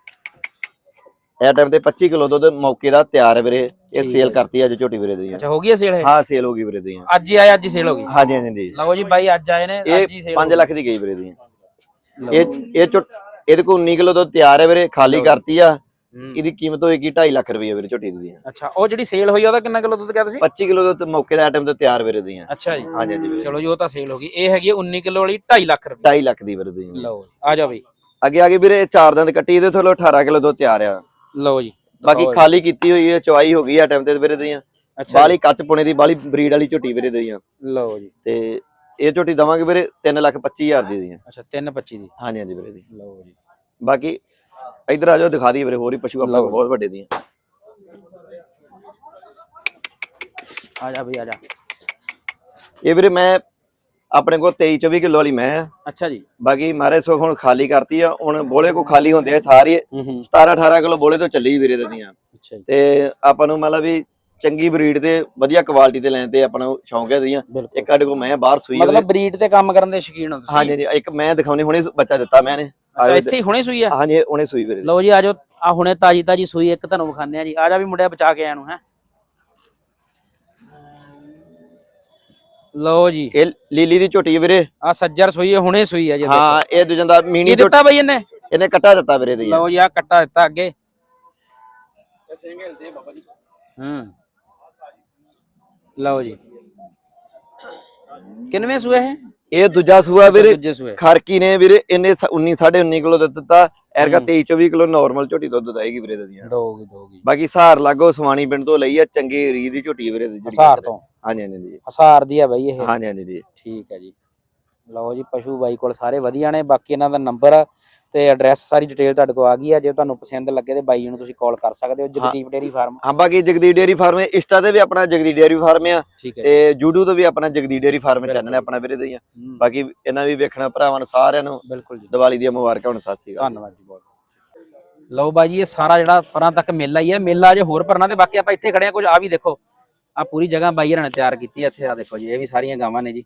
ਇਹ ਟਾਈਮ ਤੇ 25 ਕਿਲੋ ਦੁੱਧ ਮੌਕੇ ਦਾ ਤਿਆਰ ਹੈ ਵੀਰੇ। ਇਹ ਸੇਲ। ਕਰਤੀ ਅੱਜ ਝੋਟੀ ਵੀਰੇ ਦੀਆਂ ਅੱਛਾ ਹੋ ਗਈ ਸੇਲ ਹਾਂ ਸੇਲ ਹੋ ਗਈ ਵੀਰੇ ਦੀਆਂ ਅੱਜ ਹੀ ਆਏ ਅੱਜ ਹੀ ਸੇਲ ਹੋ ਗਈ? ਹਾਂਜੀ ਹਾਂਜੀ ਜੀ ਲਓ ਜੀ ਬਾਈ ਅੱਜ ਆਏ ਨੇ ਅੱਜ ਹੀ ਸੇਲ 5 ਲੱਖ ਦੀ ਗਈ ਵੀਰੇ ਦੀਆਂ ਇਹ ਇਹ ਇਹਦੇ ਕੋਲ 19 ਕਿਲੋ ਦੁੱਧ ਤਿਆਰ ਹੈ ਵੀਰੇ ਖਾਲੀ ਕਰਤੀ ਆ। ਇਹਦੀ ਕੀਮਤ ਹੋਏਗੀ 2.5 ਲੱਖ ਰੁਪਏ ਵੀਰੇ ਝੋਟੀ ਦੀ ਅੱਛਾ ਉਹ ਜਿਹੜੀ ਸੇਲ ਹੋਈ ਉਹਦਾ ਕਿੰਨਾ ਕਿਲੋ ਦੁੱਧ ਕਿਹਾ ਤੁਸੀਂ? 25 ਕਿਲੋ ਦੇ ਮੌਕੇ ਦਾ ਆਈਟਮ ਤੇ ਤਿਆਰ ਵੀਰੇ ਦੀਆਂ ਅੱਛਾ ਜੀ। ਹਾਂਜੀ ਵੀਰੇ। ਚਲੋ ਜੀ ਉਹ ਤਾਂ ਸੇਲ ਹੋ ਗਈ। ਇਹ ਹੈਗੀ ਆ 19 ਕਿਲੋ ਵਾਲੀ 2.5 ਲੱਖ ਰੁਪਏ 2.5 ਲੱਖ ਦੀ ਵੀਰੇ ਦੀਆਂ ਲਓ ਜੀ, ਆ ਜਾ ਬਈ। ਅੱਗੇ ਆ ਗਏ ਵੀਰੇ ਚਾਰ ਦੰਦ ਕੱਟੀ ਇਹਦੇ ਥੱਲੇ 18 ਕਿਲੋ ਦੁੱਧ ਤਿਆਰ ਆ। ਲਓ ਜੀ। ਬਾਕੀ ਜੀ। ਖਾਲੀ ਕੀਤੀ ਹੋਈ ਹੈ ਚਵਾਈ ਹੋ ਗਈ ਆ ਟਾਈਮ ਤੇ ਵੀਰੇ ਦੀਆਂ ਅੱਛਾ ਬਾਲੀ ਕੱਚ ਪੁਣੇ ਦੀ ਬਾਲੀ ਬਰੀਡ ਵਾਲੀ ਝੋਟੀ ਵੀਰੇ ਦੀਆਂ ਜੀ, ਲਓ ਜੀ। ਤੇ ਇਹ ਝੋਟੀ ਦਵਾਂਗੇ ਵੀਰੇ 3 ਲੱਖ 25 ਹਜ਼ਾਰ ਦੀ ਦੀਆਂ ਅੱਛਾ 325 ਦੀ। ਹਾਂਜੀ ਹਾਂਜੀ ਵੀਰੇ ਦੀ। ਲਓ ਜੀ। ਬਾਕੀ ਇਧਰ ਆ ਜਾਓ ਦਿਖਾ ਦੀ ਵੀਰੇ ਹੋਰ ਹੀ ਪਸ਼ੂ ਕੋਲ ਬਹੁਤ ਵੱਡੇ ਦੀਆਂ। ਆ ਜਾ ਬਈ ਆ ਜਾ। ਇਹ ਵੀਰੇ ਮੈਂ ਆਪਣੇ ਕੋਲ 23 24 ਕਿਲੋ ਵਾਲੀ ਮੈਂ ਆ। ਅੱਛਾ ਜੀ। ਬਾਕੀ ਮਾਰੇ ਸੋ ਹੁਣ ਖਾਲੀ ਕਰਤੀ ਆ ਹੁਣ ਬੋਲੇ ਕੋ ਖਾਲੀ ਹੁੰਦੇ ਆ ਸਾਰੇ। ਹੂੰ ਹੂੰ। 17 18 ਕਿਲੋ ਬੋਲੇ ਤੋਂ ਚੱਲੀ ਵੀਰੇ ਦੀਆਂ। ਅੱਛਾ ਜੀ। ਤੇ ਆਪਾਂ ਨੂੰ ਮਤਲਬ ਵੀ ਚੰਗੀ ਬਰੀਡ ਤੇ ਵਧੀਆ ਕੁਆਲਿਟੀ ਤੇ ਲੈਣ ਤੇ ਆਪਣਾ ਨੂੰ ਸ਼ੌਂਕ ਹੈ ਦੀਆਂ। ਇੱਕ ਸਾਡੇ ਕੋਲ ਮੈਂ ਬਾਹਰ ਸੂਈ ਮਤਲਬ ਬਰੀਡ ਤੇ ਕੰਮ ਕਰਨ ਦੇ ਸ਼ੌਕੀਨ ਹੋ ਤੁਸੀਂ। ਹਾਂਜੀ ਇੱਕ ਮੈਂ ਦਿਖਾਉਣੀ ਹੁਣੇ ਬੱਚਾ ਦਿੱਤਾ ਮੈਨੇ ਅੱਛਾ ਇੱਥੇ ਹੀ ਹੁਣੇ ਸੂਈ ਆ? ਹਾਂਜੀ ਉਹਨੇ ਸੂਈ ਵੀਰੇ। ਲਓ ਜੀ ਆਜੋ ਆ ਹੁਣੇ ਤਾਜੀ ਤਾਜੀ ਸੂਈ ਇੱਕ ਤੁਹਾਨੂੰ ਵਿਖਾਉਂਦੇ ਆ ਜੀ। ਆ ਜਾ ਵੀ ਮੁੰਡਿਆ ਬਚਾ ਕੇ ਆਇਆ ਨੂੰ ਹੈ। ਲਓ ਜੀ। ਇਹ ਲੀਲੀ ਦੀ ਝੋਟੀ ਹੈ ਵੀਰੇ। ਆ ਸੱਜਰ ਸੂਈ ਹੈ ਹੁਣੇ ਸੂਈ ਆ ਜੀ। ਹਾਂ ਇਹ ਦੂਜਾ ਦਾ ਮੀਨੀ ਝੋਟੀ ਦਿੱਤਾ ਬਈ ਇਹਨੇ? ਇਹਨੇ ਕੱਟਾ ਦਿੱਤਾ ਵੀਰੇ ਦੀ ਲਓ ਜੀ ਆ ਕੱਟਾ ਦਿੱਤਾ ਅੱਗੇ। ਹੂੰ। ਲਓ ਜੀ। ਕਿੰਨਵੇਂ ਸੂਏ ਇਹ? ਇਹ ਦੂਜਾ ਸੂਆ ਵੀਰੇ ਖਰਕੀ ਨੇ ਵੀਰੇ ਇਹਨੇ 19 19.5 ਕਿਲੋ ਦਾ ਦਿੱਤਾ। ਐਰਗਾ 23 24 ਕਿਲੋ ਨਾਰਮਲ ਝੋਟੀ ਦੁੱਧ ਦਏਗੀ ਵੀਰੇ ਦੀਆਂ। ਦੋਗੀ ਦੋਗੀ ਬਾਕੀ ਸਹਾਰ ਲਾਗੋ ਸਵਾਣੀ ਪਿੰਡ ਤੋਂ ਲਈ ਆ ਚੰਗੀ ਰੀਦ ਦੀ ਝੋਟੀ ਵੀਰੇ ਦੀ ਹਸਾਰ ਤੋਂ? ਹਾਂਜੀ ਹਾਂਜੀ ਜੀ। ਹਸਾਰ ਦੀ ਆ ਬਈ ਇਹ। ਹਾਂਜੀ ਹਾਂਜੀ ਜੀ। ਠੀਕ ਹੈ ਜੀ। ਲਓ ਜੀ ਪਸ਼ੂ ਬਾਈ ਕੋਲ ਸਾਰੇ ਵਧੀਆ ਨੇ ਬਾਕੀ ਇਹਨਾਂ ਦਾ ਨੰਬਰ ਤੇ ਐਡਰੈਸ ਸਾਰੀ ਡਿਟੇਲ ਤੁਹਾਡੇ ਕੋਲ ਆ ਗਈ ਆ ਜੇ ਤੁਹਾਨੂੰ ਪਸੰਦ ਲੱਗੇ ਤੇ ਬਾਈ ਨੂੰ ਤੁਸੀਂ ਕਾਲ ਕਰ ਸਕਦੇ ਹੋ ਜਗਦੀਪ ਡੇਰੀ ਫਾਰਮ। ਹਾਂ ਬਾਕੀ ਜਗਦੀ ਡੇਅਰੀ ਫਾਰਮ ਇੰਸਟਾ ਤੇ ਵੀ ਆਪਣਾ ਜਗਦੀ ਡੇਅਰੀ ਫਾਰਮ ਆ ਤੇ YouTube ਤੇ ਵੀ ਆਪਣਾ ਜਗਦੀ ਡੇਅਰੀ ਫਾਰਮ ਚੈਨਲ ਹੈ ਆਪਣਾ ਵੀਰੇ ਦੀਆਂ ਹੂੰ, ਬਾਕੀ ਇਹਨਾਂ ਵੀ ਵੇਖਣਾ ਭਰਾਵਾਂ ਨੂੰ ਸਾਰਿਆਂ ਨੂੰ। ਬਿਲਕੁਲ ਜੀ। ਦੀਵਾਲੀ ਦੀਆਂ ਮੁਬਾਰਕਾਂ ਹੁਣ ਧੰਨਵਾਦ ਜੀ ਬਹੁਤ। ਲਓ ਬਾਈ ਜੀ ਇਹ ਸਾਰਾ ਜਿਹੜਾ ਪਰਾਂ ਤੱਕ ਮੇਲਾ ਹੀ ਹੈ ਮੇਲਾ ਜੇ ਹੋਰ ਪਰਨਾ ਤੇ ਬਾਕੀ ਆਪਾਂ ਇੱਥੇ ਖੜੇ ਆ ਕੁਝ ਆ ਵੀ ਦੇਖੋ। ਆ ਪੂਰੀ ਜਗ੍ਹਾ ਬਾਈ ਹਰਾਂ ਨੇ ਤਿਆਰ ਕੀਤੀ ਹੈ ਇੱਥੇ ਆ ਦੇਖੋ ਜੀ ਇਹ ਵੀ ਸਾਰੀਆਂ ਗਾਵਾਂ ਨੇ ਜੀ।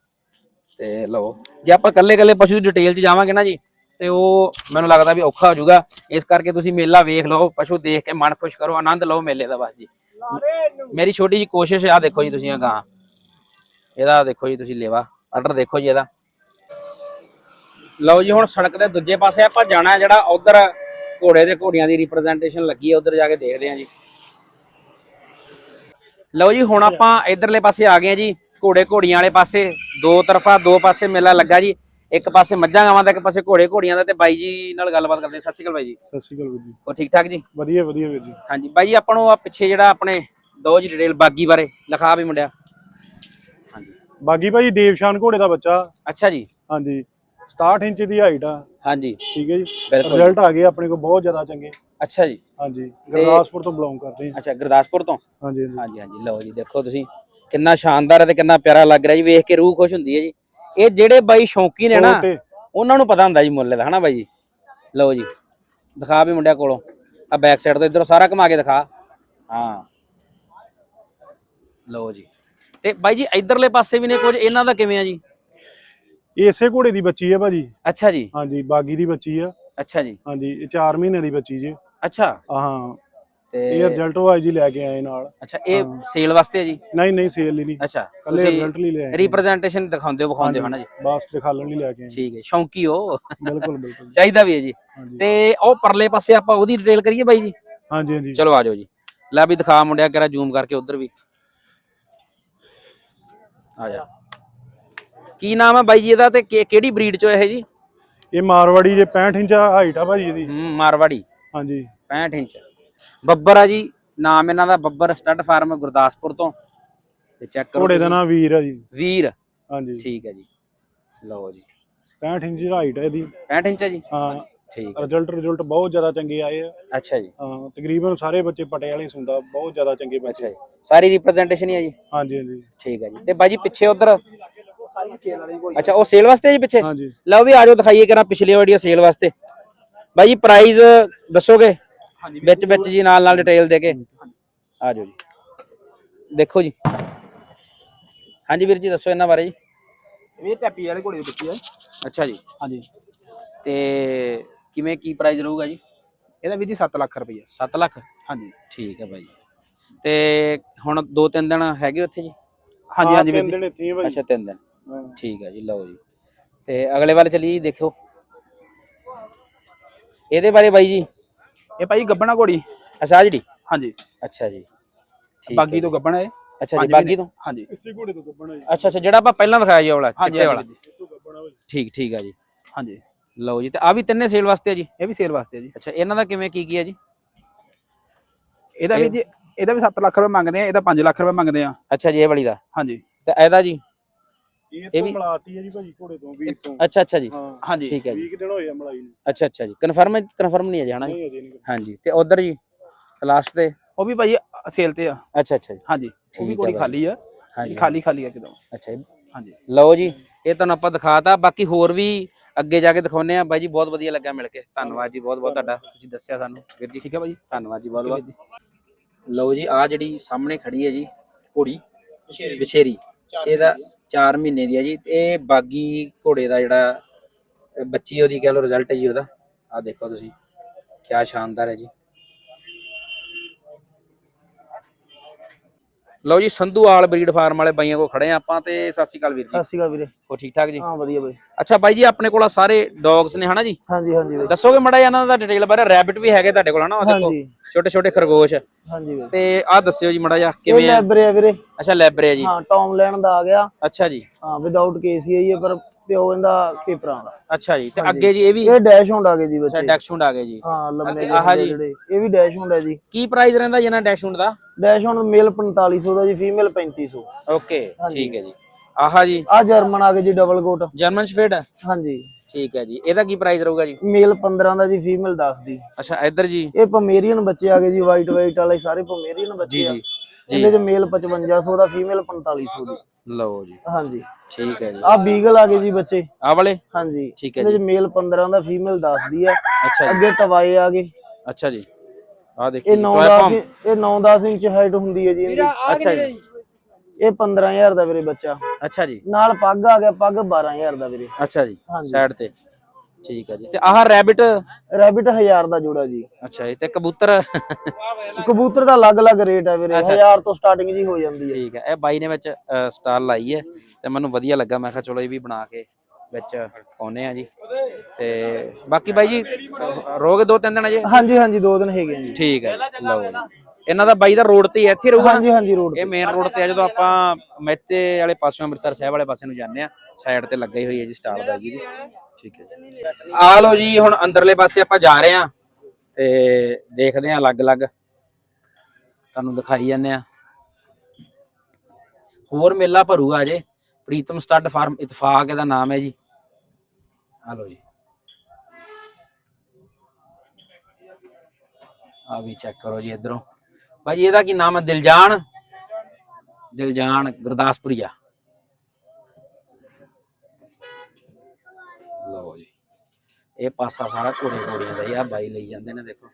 ਤੇ ਲਓ। ਜੇ ਆਪਾਂ ਕੱਲੇ ਕੱਲੇ ਪਸ਼ੂ ਦੀ ਡਿਟੇਲ 'ਚ ਜਾਵਾਂਗੇ ਨਾ ਜੀ, ਤੇ ਉਹ ਮੈਨੂੰ ਲੱਗਦਾ ਵੀ ਔਖਾ ਹੋ ਜਾਊਗਾ। ਇਸ ਕਰਕੇ ਤੁਸੀਂ ਮੇਲਾ ਵੇਖ ਲਓ, ਪਸ਼ੂ ਦੇਖ ਕੇ ਮਨ ਖੁਸ਼ ਕਰੋ, ਆਨੰਦ ਲਓ ਮੇਲੇ ਦਾ ਬਸ ਜੀ। ਮੇਰੀ ਛੋਟੀ ਜੀ ਕੋਸ਼ਿਸ਼ ਆ, ਦੇਖੋ ਜੀ ਤੁਸੀਂ ਆ ਇਹਦਾ ਦੇਖੋ ਜੀ ਤੁਸੀਂ ਲੇਵਾ ਆਰਡਰ ਦੇਖੋ ਜੀ ਇਹਦਾ। ਲਓ ਜੀ, ਹੁਣ ਸੜਕ ਦੇ ਦੂਜੇ ਪਾਸੇ ਆਪਾਂ ਜਾਣਾ ਜਿਹੜਾ ਉਧਰ ਘੋੜੇ ਤੇ ਘੋੜੀਆਂ ਦੀ ਰਿਪਰੈਜ਼ੈਂਟੇਸ਼ਨ ਲੱਗੀ ਹੈ, ਉਧਰ ਜਾ ਕੇ ਦੇਖਦੇ ਹਾਂ ਜੀ। ਲਓ ਜੀ, ਹੁਣ ਆਪਾਂ ਇਧਰਲੇ ਪਾਸੇ ਆ ਗਏ ਹਾਂ ਜੀ। ਘੋੜੇ ਘੋੜੀਆਂ ਵਾਲੇ ਪਾਸੇ ਦੋ ਤਰਫਾ ਦੋ ਪਾਸੇ ਮੇਲਾ ਲੱਗਾ ਜੀ। ਇੱਕ ਪਾਸੇ ਮੱਝਾਂ ਗਾਵਾਂ ਦਾ ਇੱਕ ਪਾਸੇ ਘੋੜੇ ਘੋੜੀਆਂ ਦਾ ਤੇ ਬਾਈ ਜੀ ਨਾਲ ਗੱਲਬਾਤ ਕਰਦੇ ਹਾਂ। ਸਤਿ ਸ਼੍ਰੀ ਅਕਾਲ ਬਾਈ ਜੀ। ਸਤਿ ਸ਼੍ਰੀ ਅਕਾਲ ਵੀਰ ਜੀ। ਹੋਰ ਠੀਕ ਠਾਕ ਜੀ? ਵਧੀਆ ਵਧੀਆ ਵੀਰ ਜੀ। ਹਾਂਜੀ ਬਾਈ ਜੀ ਆਪਾਂ ਨੂੰ ਆ ਪਿੱਛੇ ਜਿਹੜਾ ਆਪਣੇ ਦੋ ਜੀ ਡਿਟੇਲ ਬਾਗੀ ਬਾਰੇ ਲਿਖਾ ਵੀ ਮੁੰਡਿਆ। ਹਾਂਜੀ। ਬਾਗੀ ਭਾਜੀ ਦੇਵਸ਼ਾਨ ਘੋੜੇ ਦਾ ਬੱਚਾ। ਅੱਛਾ ਜੀ। ਹਾਂਜੀ 67 ਇੰਚ ਦੀ ਹਾਈਟ ਆ। ਹਾਂਜੀ। ਠੀਕ ਹੈ ਜੀ। ਬਿਲਕੁਲ ਰਿਜ਼ਲਟ ਆ ਗਏ ਆਪਣੇ ਕੋਲ ਬਹੁਤ ਜ਼ਿਆਦਾ ਚੰਗੇ। ਅੱਛਾ ਜੀ। ਹਾਂਜੀ ਗੁਰਦਾਸਪੁਰ ਤੋਂ ਬਿਲੋਂਗ ਕਰਦੇ ਹਾਂ ਅੱਛਾ ਗੁਰਦਾਸਪੁਰ ਤੋਂ? ਹਾਂਜੀ ਹਾਂਜੀ। ਹਾਂਜੀ ਹਾਂਜੀ। ਲਓ ਜੀ ਦੇਖੋ ਤੁਸੀਂ। ਕਿੰਨਾ ਸ਼ਾਨਦਾਰ ਹੈ ਤੇ ਕਿੰਨਾ ਪਿਆਰਾ ਲੱਗ ਰਿਹਾ ਜੀ ਵੇਖ ਕੇ ਰੂਹ ਖੁਸ਼ ਹੁੰਦੀ ਹੈ ਜੀ। ਇਹ ਜਿਹੜੇ ਬਾਈ ਸ਼ੌਂਕੀ ਨੇ ਨਾ ਉਹਨਾਂ ਨੂੰ ਪਤਾ ਹੁੰਦਾ ਜੀ ਮੁੱਲ ਦਾ ਹਨਾ ਬਾਈ ਜੀ? ਲਓ ਜੀ ਦਿਖਾ ਵੀ ਮੁੰਡਿਆਂ ਕੋਲੋਂ। ਆ ਬੈਕ ਸਾਈਡ ਤੋਂ ਇਧਰੋਂ ਸਾਰਾ ਘੁਮਾ ਕੇ ਦਿਖਾ। ਹਾਂ। ਲਓ ਜੀ। ਤੇ ਬਾਈ ਜੀ ਇਧਰਲੇ ਪਾਸੇ ਵੀ ਨੇ ਕੁਝ ਇਹਨਾਂ ਦਾ ਕਿਵੇਂ ਆ ਜੀ? ਇਹ ਇਸੇ ਘੋੜੇ ਦੀ ਬੱਚੀ ਹੈ ਭਾਜੀ। ਅੱਛਾ ਜੀ। ਹਾਂਜੀ ਬਾਗੀ ਦੀ ਬੱਚੀ ਆ। ਅੱਛਾ ਜੀ। ਹਾਂਜੀ ਇਹ 4 ਮਹੀਨੇ ਦੀ ਬੱਚੀ ਜੇ। ਅੱਛਾ। ਹਾਂ ਤੇ ਇਹ ਰਿਜ਼ਲਟ ਵਾਈਜ਼ ਹੀ ਲੈ ਕੇ ਆਏ ਨਾਲ। ਅੱਛਾ ਇਹ ਸੇਲ ਵਾਸਤੇ ਹੈ ਜੀ? ਨਹੀਂ ਨਹੀਂ ਸੇਲ ਲਈ ਨਹੀਂ। ਅੱਛਾ ਕੱਲੇ ਰਿਜ਼ਲਟ ਲਈ ਲੈ ਆਏ। ਰਿਪਰੈਜ਼ੈਂਟੇਸ਼ਨ ਦਿਖਾਉਂਦੇ ਹੋ ਵਿਖਾਉਂਦੇ ਹੋ ਜੀ? ਬਸ ਦਿਖਾਲਣ ਲਈ ਲੈ ਕੇ ਆਏ। ਠੀਕ ਹੈ ਸ਼ੌਂਕੀ ਹੋ। ਬਿਲਕੁਲ ਬਿਲਕੁਲ। ਚਾਹੀਦਾ ਵੀ ਹੈ ਜੀ। ਤੇ ਉਹ ਪਰਲੇ ਪਾਸੇ ਆਪਾਂ ਉਹਦੀ ਡਿਟੇਲ ਕਰੀਏ ਬਾਈ ਜੀ? ਹਾਂਜੀ ਹਾਂਜੀ। ਚਲੋ ਆ ਜਾਓ ਜੀ। ਲੈ ਵੀ ਦਿਖਾ ਮੁੰਡਿਆ ਕਿਹੜਾ ਜ਼ੂਮ ਕਰਕੇ ਉਧਰ ਵੀ। ਆ ਜਾ। ਕੀ ਨਾਮ ਹੈ ਬਾਈ ਜੀ ਇਹਦਾ ਤੇ ਕਿਹੜੀ ਬਰੀਡ ਚੋਂ ਇਹ ਜੀ? ਇਹ ਮਾਰਵਾੜੀ ਜੇ 65 ਇੰਚ ਹਾਈਟ ਆ ਭਾਜੀ ਇਹਦੀ। ਹੂੰ ਮਾਰਵਾੜੀ। ਹਾਂਜੀ। 65 ਇੰਚ। ਬੱਬਰ ਆ ਜੀ ਨਾਮ ਇਹਨਾਂ ਦਾ ਬੱਬਰ ਸਟੱਡ ਫਾਰਮ ਗੁਰਦਾਸਪੁਰ ਤੋਂ। ਤੇ ਚੈੱਕ ਕਰੋ ਘੋੜੇ ਦਾ। ਨਾਮ ਵੀਰ ਆ ਜੀ। ਵੀਰ? ਹਾਂਜੀ। ਠੀਕ ਹੈ ਜੀ। ਲਓ ਜੀ। 65 ਇੰਚ ਹਾਈਟ ਹੈ ਇਹਦੀ। 65 ਇੰਚ ਹੈ ਜੀ? ਹਾਂ। ਠੀਕ ਹੈ ਰਿਜ਼ਲਟ ਰਿਜ਼ਲਟ ਬਹੁਤ ਜ਼ਿਆਦਾ ਚੰਗੇ ਆਏ ਆ। ਅੱਛਾ ਜੀ। ਹਾਂ ਤਕਰੀਬਨ ਸਾਰੇ ਬੱਚੇ ਪਟੇ ਵਾਲੇ ਸੁੰਦਾ ਬਹੁਤ ਜ਼ਿਆਦਾ ਚੰਗੇ ਅੱਛਾ ਬੱਚੇ ਜੀ। ਸਾਰੀ ਰਿਪਰੈਜ਼ੈਂਟੇਸ਼ਨ ਹੀ ਹੈ ਜੀ? ਹਾਂਜੀ ਹਾਂਜੀ। ਠੀਕ ਹੈ ਜੀ। ਤੇ ਬਾਈ ਜੀ ਪਿੱਛੇ ਉਧਰ? ਅੱਛਾ ਉਹ ਸੇਲ ਵਾਸਤੇ ਜੀ ਪਿੱਛੇ? ਹਾਂਜੀ। ਲਓ ਵੀ ਆਜੋ ਦਿਖਾਈਏ ਕਿਹੜਾ ਪਿਛਲੀ ਵੀਡੀਓ ਸੇਲ ਵਾਸਤੇ। ਬਾਈ ਜੀ ਪ੍ਰਾਈਸ ਦੱਸੋਗੇ? ਵਿੱਚ ਵਿੱਚ ਜੀ ਨਾਲ ਨਾਲ ਡਿਟੇਲ ਦੇ ਕੇ। ਆਜੋ ਜੀ। ਦੇਖੋ ਜੀ। ਹਾਂਜੀ ਵੀਰ ਜੀ ਦੱਸੋ ਇਹਨਾਂ ਬਾਰੇ ਜੀ। ਇਹ ਟੈਪੀ ਵਾਲੇ ਘੋੜੇ ਦੀ ਬੱਚੀ ਹੈ ਅੱਛਾ ਜੀ। ਹਾਂਜੀ। ਤੇ ਕਿਵੇਂ ਕੀ ਪ੍ਰਾਈਸ ਰਹੂਗਾ ਜੀ? ਇਹਦਾ ਵੀ ਦੀ 7 ਲੱਖ ਰੁਪਈਆ। 7 ਲੱਖ? ਹਾਂਜੀ। ਠੀਕ ਹੈ ਬਾਈ। ਤੇ ਹੁਣ ਦੋ ਤਿੰਨ ਦਿਨ ਹੈਗੇ ਉੱਥੇ ਜੀ? ਹਾਂਜੀ ਹਾਂਜੀ ਵੀਰ ਤਿੰਨ ਜੀ ਦਿਨ ਇੱਥੇ ਹੀ ਆ ਭਾਜੀ ਅੱਛਾ ਤਿੰਨ ਦਿਨ। ਹਾਂ। ਠੀਕ ਹੈ ਜੀ ਲਓ ਜੀ। ਤੇ ਅਗਲੇ ਵਾਲੇ ਚੱਲੀਏ ਜੀ ਦੇਖਿਓ। ਇਹਦੇ ਬਾਰੇ ਬਾਈ ਜੀ। ਇਹ ਭਾਈ ਗੱਬਣਾ ਘੋੜੀ। ਅੱਛਾ ਜਿਹੜੀ? ਹਾਂਜੀ। ਅੱਛਾ ਜੀ। ਠੀਕ ਬਾਗੀ ਹੈ ਤੋਂ ਗੱਬਣ ਹੈ ਅੱਛਾ ਜੀ ਬਾਗੀ। ਤੋਂ? ਹਾਂਜੀ। ਇਸੇ ਘੋੜੇ ਤੋਂ ਗੱਬਣਾ ਜੀ। ਅੱਛਾ ਅੱਛਾ ਜਿਹੜਾ ਆਪਾਂ ਪਹਿਲਾਂ ਦਿਖਾਇਆ ਜੀ ਉਹ ਵਾਲਾ ਚਿੱਟੇ ਵਾਲਾ। ਠੀਕ ਠੀਕ ਆ ਜੀ। ਹਾਂਜੀ। ਲਓ ਜੀ ਤੇ ਆ ਵੀ ਤਿੰਨੇ ਸੇਲ ਵਾਸਤੇ ਆ ਜੀ? ਇਹ ਵੀ ਸੇਲ ਵਾਸਤੇ ਹੈ ਜੀ। ਅੱਛਾ ਇਹਨਾਂ ਦਾ ਕਿਵੇਂ ਕੀ ਕੀ ਆ ਜੀ? ਇਹਦਾ ਵੀ ਜੀ ਇਹਦਾ ਵੀ 7 ਲੱਖ ਰੁਪਏ ਮੰਗਦੇ ਆ ਇਹਦਾ 5 ਲੱਖ ਰੁਪਏ ਮੰਗਦੇ ਆ। ਅੱਛਾ ਜੀ ਇਹ ਵਾਲੀ ਦਾ। ਹਾਂਜੀ। ਤੇ ਇਹਦਾ ਜੀ? ਇਹ ਤੋਂ ਮਲਾਤੀ ਹੈ ਜੀ ਭਾਜੀ ਘੋੜੇ ਤੋਂ ਵੀਕ ਤੋਂ। ਅੱਛਾ ਅੱਛਾ ਜੀ। ਹਾਂ। ਹਾਂਜੀ। ਠੀਕ ਹੈ ਜੀ। 20 ਦਿਨ ਹੋਏ ਆ ਮਲਾਈ ਨੂੰ। ਅੱਛਾ ਅੱਛਾ ਜੀ। ਕਨਫਰਮ ਕਨਫਰਮ ਨਹੀਂ ਹੈ ਜੀ? ਹਨਾ ਜੀ ਹਾਂਜੀ। ਤੇ ਉਧਰ ਜੀ ਲਾਸਟ ਤੇ? ਉਹ ਵੀ ਭਾਈ ਸੇਲ ਤੇ ਆ। ਅੱਛਾ ਅੱਛਾ ਜੀ। ਹਾਂਜੀ। ਉਹ ਵੀ ਹੈ ਭਾਈ। ਖਾਲੀ ਆ। ਹਾਂਜੀ ਖਾਲੀ ਖਾਲੀ ਆ ਕਿਦੋਂ ਅੱਛਾ ਜੀ। ਹਾਂਜੀ। ਲਓ ਜੀ ਇਹ ਤੁਹਾਨੂੰ ਆਪਾਂ ਦਿਖਾਤਾ। ਬਾਕੀ ਹੋਰ ਵੀ ਅੱਗੇ ਜਾ ਕੇ ਦਿਖਾਉਨੇ ਆ ਬਾਈ ਜੀ ਬਹੁਤ ਵਧੀਆ ਲੱਗਾ ਮਿਲ ਕੇ। ਧੰਨਵਾਦ ਜੀ ਬਹੁਤ ਬਹੁਤ ਤੁਹਾਡਾ। ਤੁਸੀਂ ਦੱਸਿਆ ਸਾਨੂੰ। ਵੀਰ ਜੀ ਠੀਕ ਹੈ ਭਾਈ। ਧੰਨਵਾਦ ਜੀ ਬਹੁਤ ਬਹੁਤ। ਲਓ ਜੀ ਆ ਜਿਹੜੀ ਸਾਹਮਣੇ ਖੜੀ ਹੈ ਜੀ ਘੋੜੀ। ਵਿਸ਼ੇਰੀ। ਇਹਦਾ 4 ਮਹੀਨੇ ਦੀ ਹੈ ਜੀ। ਤੇ ਇਹ ਬਾਗੀ ਘੋੜੇ ਦਾ ਜਿਹੜਾ ਬੱਚੀ ਉਹਦੀ ਕਹਿ ਲਓ ਰਿਜ਼ਲਟ ਹੈ ਜੀ ਉਹਦਾ। ਆ ਦੇਖੋ ਤੁਸੀਂ, ਕਿਆ ਸ਼ਾਨਦਾਰ ਹੈ ਜੀ। ਲਓ ਜੀ ਸੰਧੂਵਾਲ ਬਰੀਡ ਫਾਰਮ ਵਾਲੇ ਬਾਈਆਂ ਕੋਲ ਖੜੇ ਆ ਆਪਾਂ ਤੇ ਸਤਿ ਸ਼੍ਰੀ ਅਕਾਲ ਵੀਰ ਜੀ। ਸਤਿ ਸ਼੍ਰੀ ਅਕਾਲ ਵੀਰੇ। ਹੋ ਠੀਕ ਠਾਕ ਜੀ? ਹਾਂ ਵਧੀਆ ਬਾਈ। ਅੱਛਾ ਬਾਈ ਜੀ ਆਪਣੇ ਕੋਲ ਸਾਰੇ ਡੌਗਸ ਨੇ ਹਨਾ ਜੀ? ਹਾਂਜੀ ਹਾਂਜੀ ਬਾਈ। ਦੱਸੋਗੇ ਮੜਾ ਇਹਨਾਂ ਦਾ ਡਿਟੇਲ ਬਾਰੇ? ਰੈਬਿਟ ਵੀ ਹੈਗੇ ਤੁਹਾਡੇ ਕੋਲ ਹਨਾ? ਉਹ ਦੇਖੋ ਛੋਟੇ ਛੋਟੇ ਖਰਗੋਸ਼। ਹਾਂਜੀ ਬਾਈ। ਤੇ ਆਹ ਦੱਸਿਓ ਜੀ ਮੜਾ ਇਹ ਕਿਵੇਂ ਆ? ਲੈਬਰੇ ਆ ਵੀਰੇ। ਅੱਛਾ ਲੈਬਰੇ ਜੀ। ਹਾਂ ਟੌਮ ਲੈਣ ਦਾ ਆ ਗਿਆ। ਅੱਛਾ ਜੀ। ਹਾਂ ਵਿਦਆਊਟ ਕੇਸੀਆਈ ਹੈ ਪਰ ਪਿਓ ਇਹਦਾ ਕੇਪਰਾਂ ਦਾ ਅੱਛਾ ਜੀ ਤੇ ਅੱਗੇ ਜੀ ਇਹ ਵੀ ਇਹ ਡੈਸ਼ ਹੁੰਦਾ ਗਏ ਜੀ ਅੱਛਾ ਬੱਚੇ ਡੈਕਸ਼ੁੰਡ ਆ ਗਏ ਜੀ। ਹਾਂ ਲੰਮੇ ਅੱਗੇ ਆਹ ਹੁੰਦੇ ਜੀ। ਜਿਹੜੇ ਇਹ ਵੀ ਡੈਸ਼ ਹੁੰਦਾ ਜੀ। ਕੀ ਪ੍ਰਾਈਸ ਰਹਿੰਦਾ ਜੀ ਇਹਨਾਂ ਡੈਕਸ਼ੁੰਡ ਦਾ? ਡੈਸ਼ ਹੁਣ ਮੇਲ 4500 ਦਾ ਜੀ ਫੀਮੇਲ 3500 ਓਕੇ ਠੀਕ ਹੈ ਜੀ। ਆਹਾ ਜੀ। ਆ ਜਰਮਨ ਆ ਗਏ ਜੀ ਡਬਲ ਕੋਟ ਜਰਮਨ ਸ਼ਫੇਡ ਹਾਂਜੀ। ਠੀਕ ਹੈ ਜੀ। ਇਹਦਾ ਕੀ ਪ੍ਰਾਈਸ ਰਹੂਗਾ ਜੀ? ਮੇਲ 15 ਦਾ ਜੀ ਫੀਮੇਲ 10 ਦੀ। ਅੱਛਾ ਇੱਧਰ ਜੀ। ਇਹ ਪਮੇਰੀਅਨ ਬੱਚੇ ਆ ਗਏ ਜੀ ਵਾਈਟ ਵਾਈਟ ਵਾਲੇ ਸਾਰੇ ਪਮੇਰੀਅਨ ਬੱਚੇ ਜੀ ਆ ਜੀ। ਇਹਦੇ ਚ ਮੇਲ 5500 ਦਾ ਫੀਮੇਲ 4500 ਦੀ। ਲਓ ਜੀ। ਹਾਂਜੀ। ਠੀਕ ਹੈ ਜੀ। ਆ ਬੀਗਲ ਆ ਗਏ ਜੀ ਬੱਚੇ। ਆਹ ਵਾਲੇ? ਹਾਂਜੀ। ਠੀਕ ਹੈ ਇਹਦੇ ਚ ਮੇਲ 15 ਦਾ ਫੀਮੇਲ 10 ਦੀ ਆ ਅੱਛਾ ਜੀ। ਅੱਗੇ ਤਵਾਏ ਆ ਗਏ। ਅੱਛਾ ਜੀ। ਇਹ ਦੇਖੀ 9 10 ਇਹ 9 10 ਇੰਚ ਹਾਈਟ ਹੁੰਦੀ ਹੈ ਜੀ ਇਹਦੀ। ਅੱਛਾ ਜੀ। ਇਹ 15000 ਦਾ ਵੀਰੇ ਬੱਚਾ। ਅੱਛਾ ਜੀ। ਨਾਲ ਪੱਗ ਆ ਗਿਆ ਪੱਗ 12000 ਦਾ ਵੀਰੇ। ਅੱਛਾ ਜੀ। ਹਾਂਜੀ। ਸਾਈਡ ਤੇ। ਠੀਕ ਹੈ ਜੀ। ਤੇ ਆਹ ਰੈਬਿਟ ਰੈਬਿਟ 1000 ਦਾ ਜੋੜਾ ਜੀ। ਅੱਛਾ ਜੀ ਤੇ ਕਬੂਤਰ? ਕਬੂਤਰ ਦਾ ਅਲੱਗ-ਅਲੱਗ ਰੇਟ ਹੈ ਵੀਰੇ 1000 ਤੋਂ ਸਟਾਰਟਿੰਗ ਜੀ ਹੋ ਜਾਂਦੀ ਹੈ ਠੀਕ ਹੈ ਇਹ ਬਾਈ ਨੇ ਵਿੱਚ ਸਟਾਲ ਲਾਈ ਹੈ ਤੇ ਮੈਨੂੰ ਵਧੀਆ ਲੱਗਾ ਮੈਂ ਕਿਹਾ ਚਲੋ ਇਹ ਵੀ ਬਣਾ ਕੇ ਵਿੱਚ ਪਾਉਨੇ ਆ ਜੀ। ਤੇ ਬਾਕੀ ਬਾਈ ਜੀ ਰੋਗ ਦੋ ਤਿੰਨ ਦਿਨ ਅਜੇ? ਹਾਂਜੀ ਹਾਂਜੀ ਦੋ ਦਿਨ ਹੈਗੇ ਆ ਜੀ। ਠੀਕ ਹੈ ਲਓ ਇਹਨਾਂ ਦਾ ਬਾਈ ਦਾ ਰੋਡ ਤੇ ਇੱਥੇ ਰਹੂਗਾ? ਹਾਂਜੀ ਹਾਂਜੀ ਰੋਡ ਇਹ ਮੇਨ ਰੋਡ ਤੇ ਆ ਜਦੋਂ ਆਪਾਂ ਮੇਤੇ ਵਾਲੇ ਪਾਸਿਓਂ ਅੰਮ੍ਰਿਤਸਰ ਸਾਹਿਬ ਵਾਲੇ ਪਾਸੇ ਨੂੰ ਜਾਂਦੇ ਆ ਸਾਈਡ ਤੇ ਲੱਗਾ ਹੀ ਹੋਈ ਹੈ ਜੀ ਸਟਾਲ ਬਾਈ ਜੀ। ਦੀ ਠੀਕ ਹੈ ਜੀ। ਆ ਲਓ ਜੀ, ਹੁਣ ਅੰਦਰਲੇ ਪਾਸੇ ਆਪਾਂ ਜਾ ਰਹੇ ਆ ਤੇ ਦੇਖਦੇ ਆ ਅਲੱਗ-ਅਲੱਗ ਤੁਹਾਨੂੰ ਦਿਖਾਈ ਜਾਂਦੇ ਆ ਹੋਰ ਮੇਲਾ ਭਰੂਗਾ ਅਜੇ। ਪ੍ਰੀਤਮ ਸਟੱਡ ਫਾਰਮ ਇਤਫਾਕ, ਇਹਦਾ ਨਾਮ ਹੈ ਜੀ। ਆ ਲਓ ਜੀ। ਆ ਵੀ ਚੈੱਕ ਕਰੋ ਜੀ ਇਧਰੋਂ। ਭਾਜੀ, ਇਹਦਾ ਕੀ ਨਾਮ ਹੈ? ਦਿਲਜਾਨ? ਦਿਲਜਾਨ ਗੁਰਦਾਸਪੁਰੀਆ। ਲਓ ਜੀ। ਇਹ ਪਾਸਾ ਸਾਰਾ ਘੋੜੇ ਘੋੜੀਆਂ ਦਾ ਹੀ ਬਾਈ ਲਈ ਜਾਂਦੇ ਨੇ ਦੇਖੋ।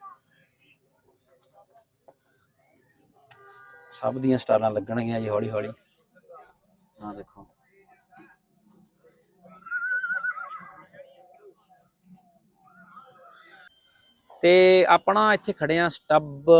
ਸਭ ਦੀਆਂ ਸਟਾਰਾਂ ਲੱਗਣਗੀਆਂ ਜੀ ਹੌਲੀ ਹੌਲੀ। ਆ ਦੇਖੋ। ਤੇ ਆਪਣਾ ਇੱਥੇ ਖੜੇ ਆ ਸਟੱਬ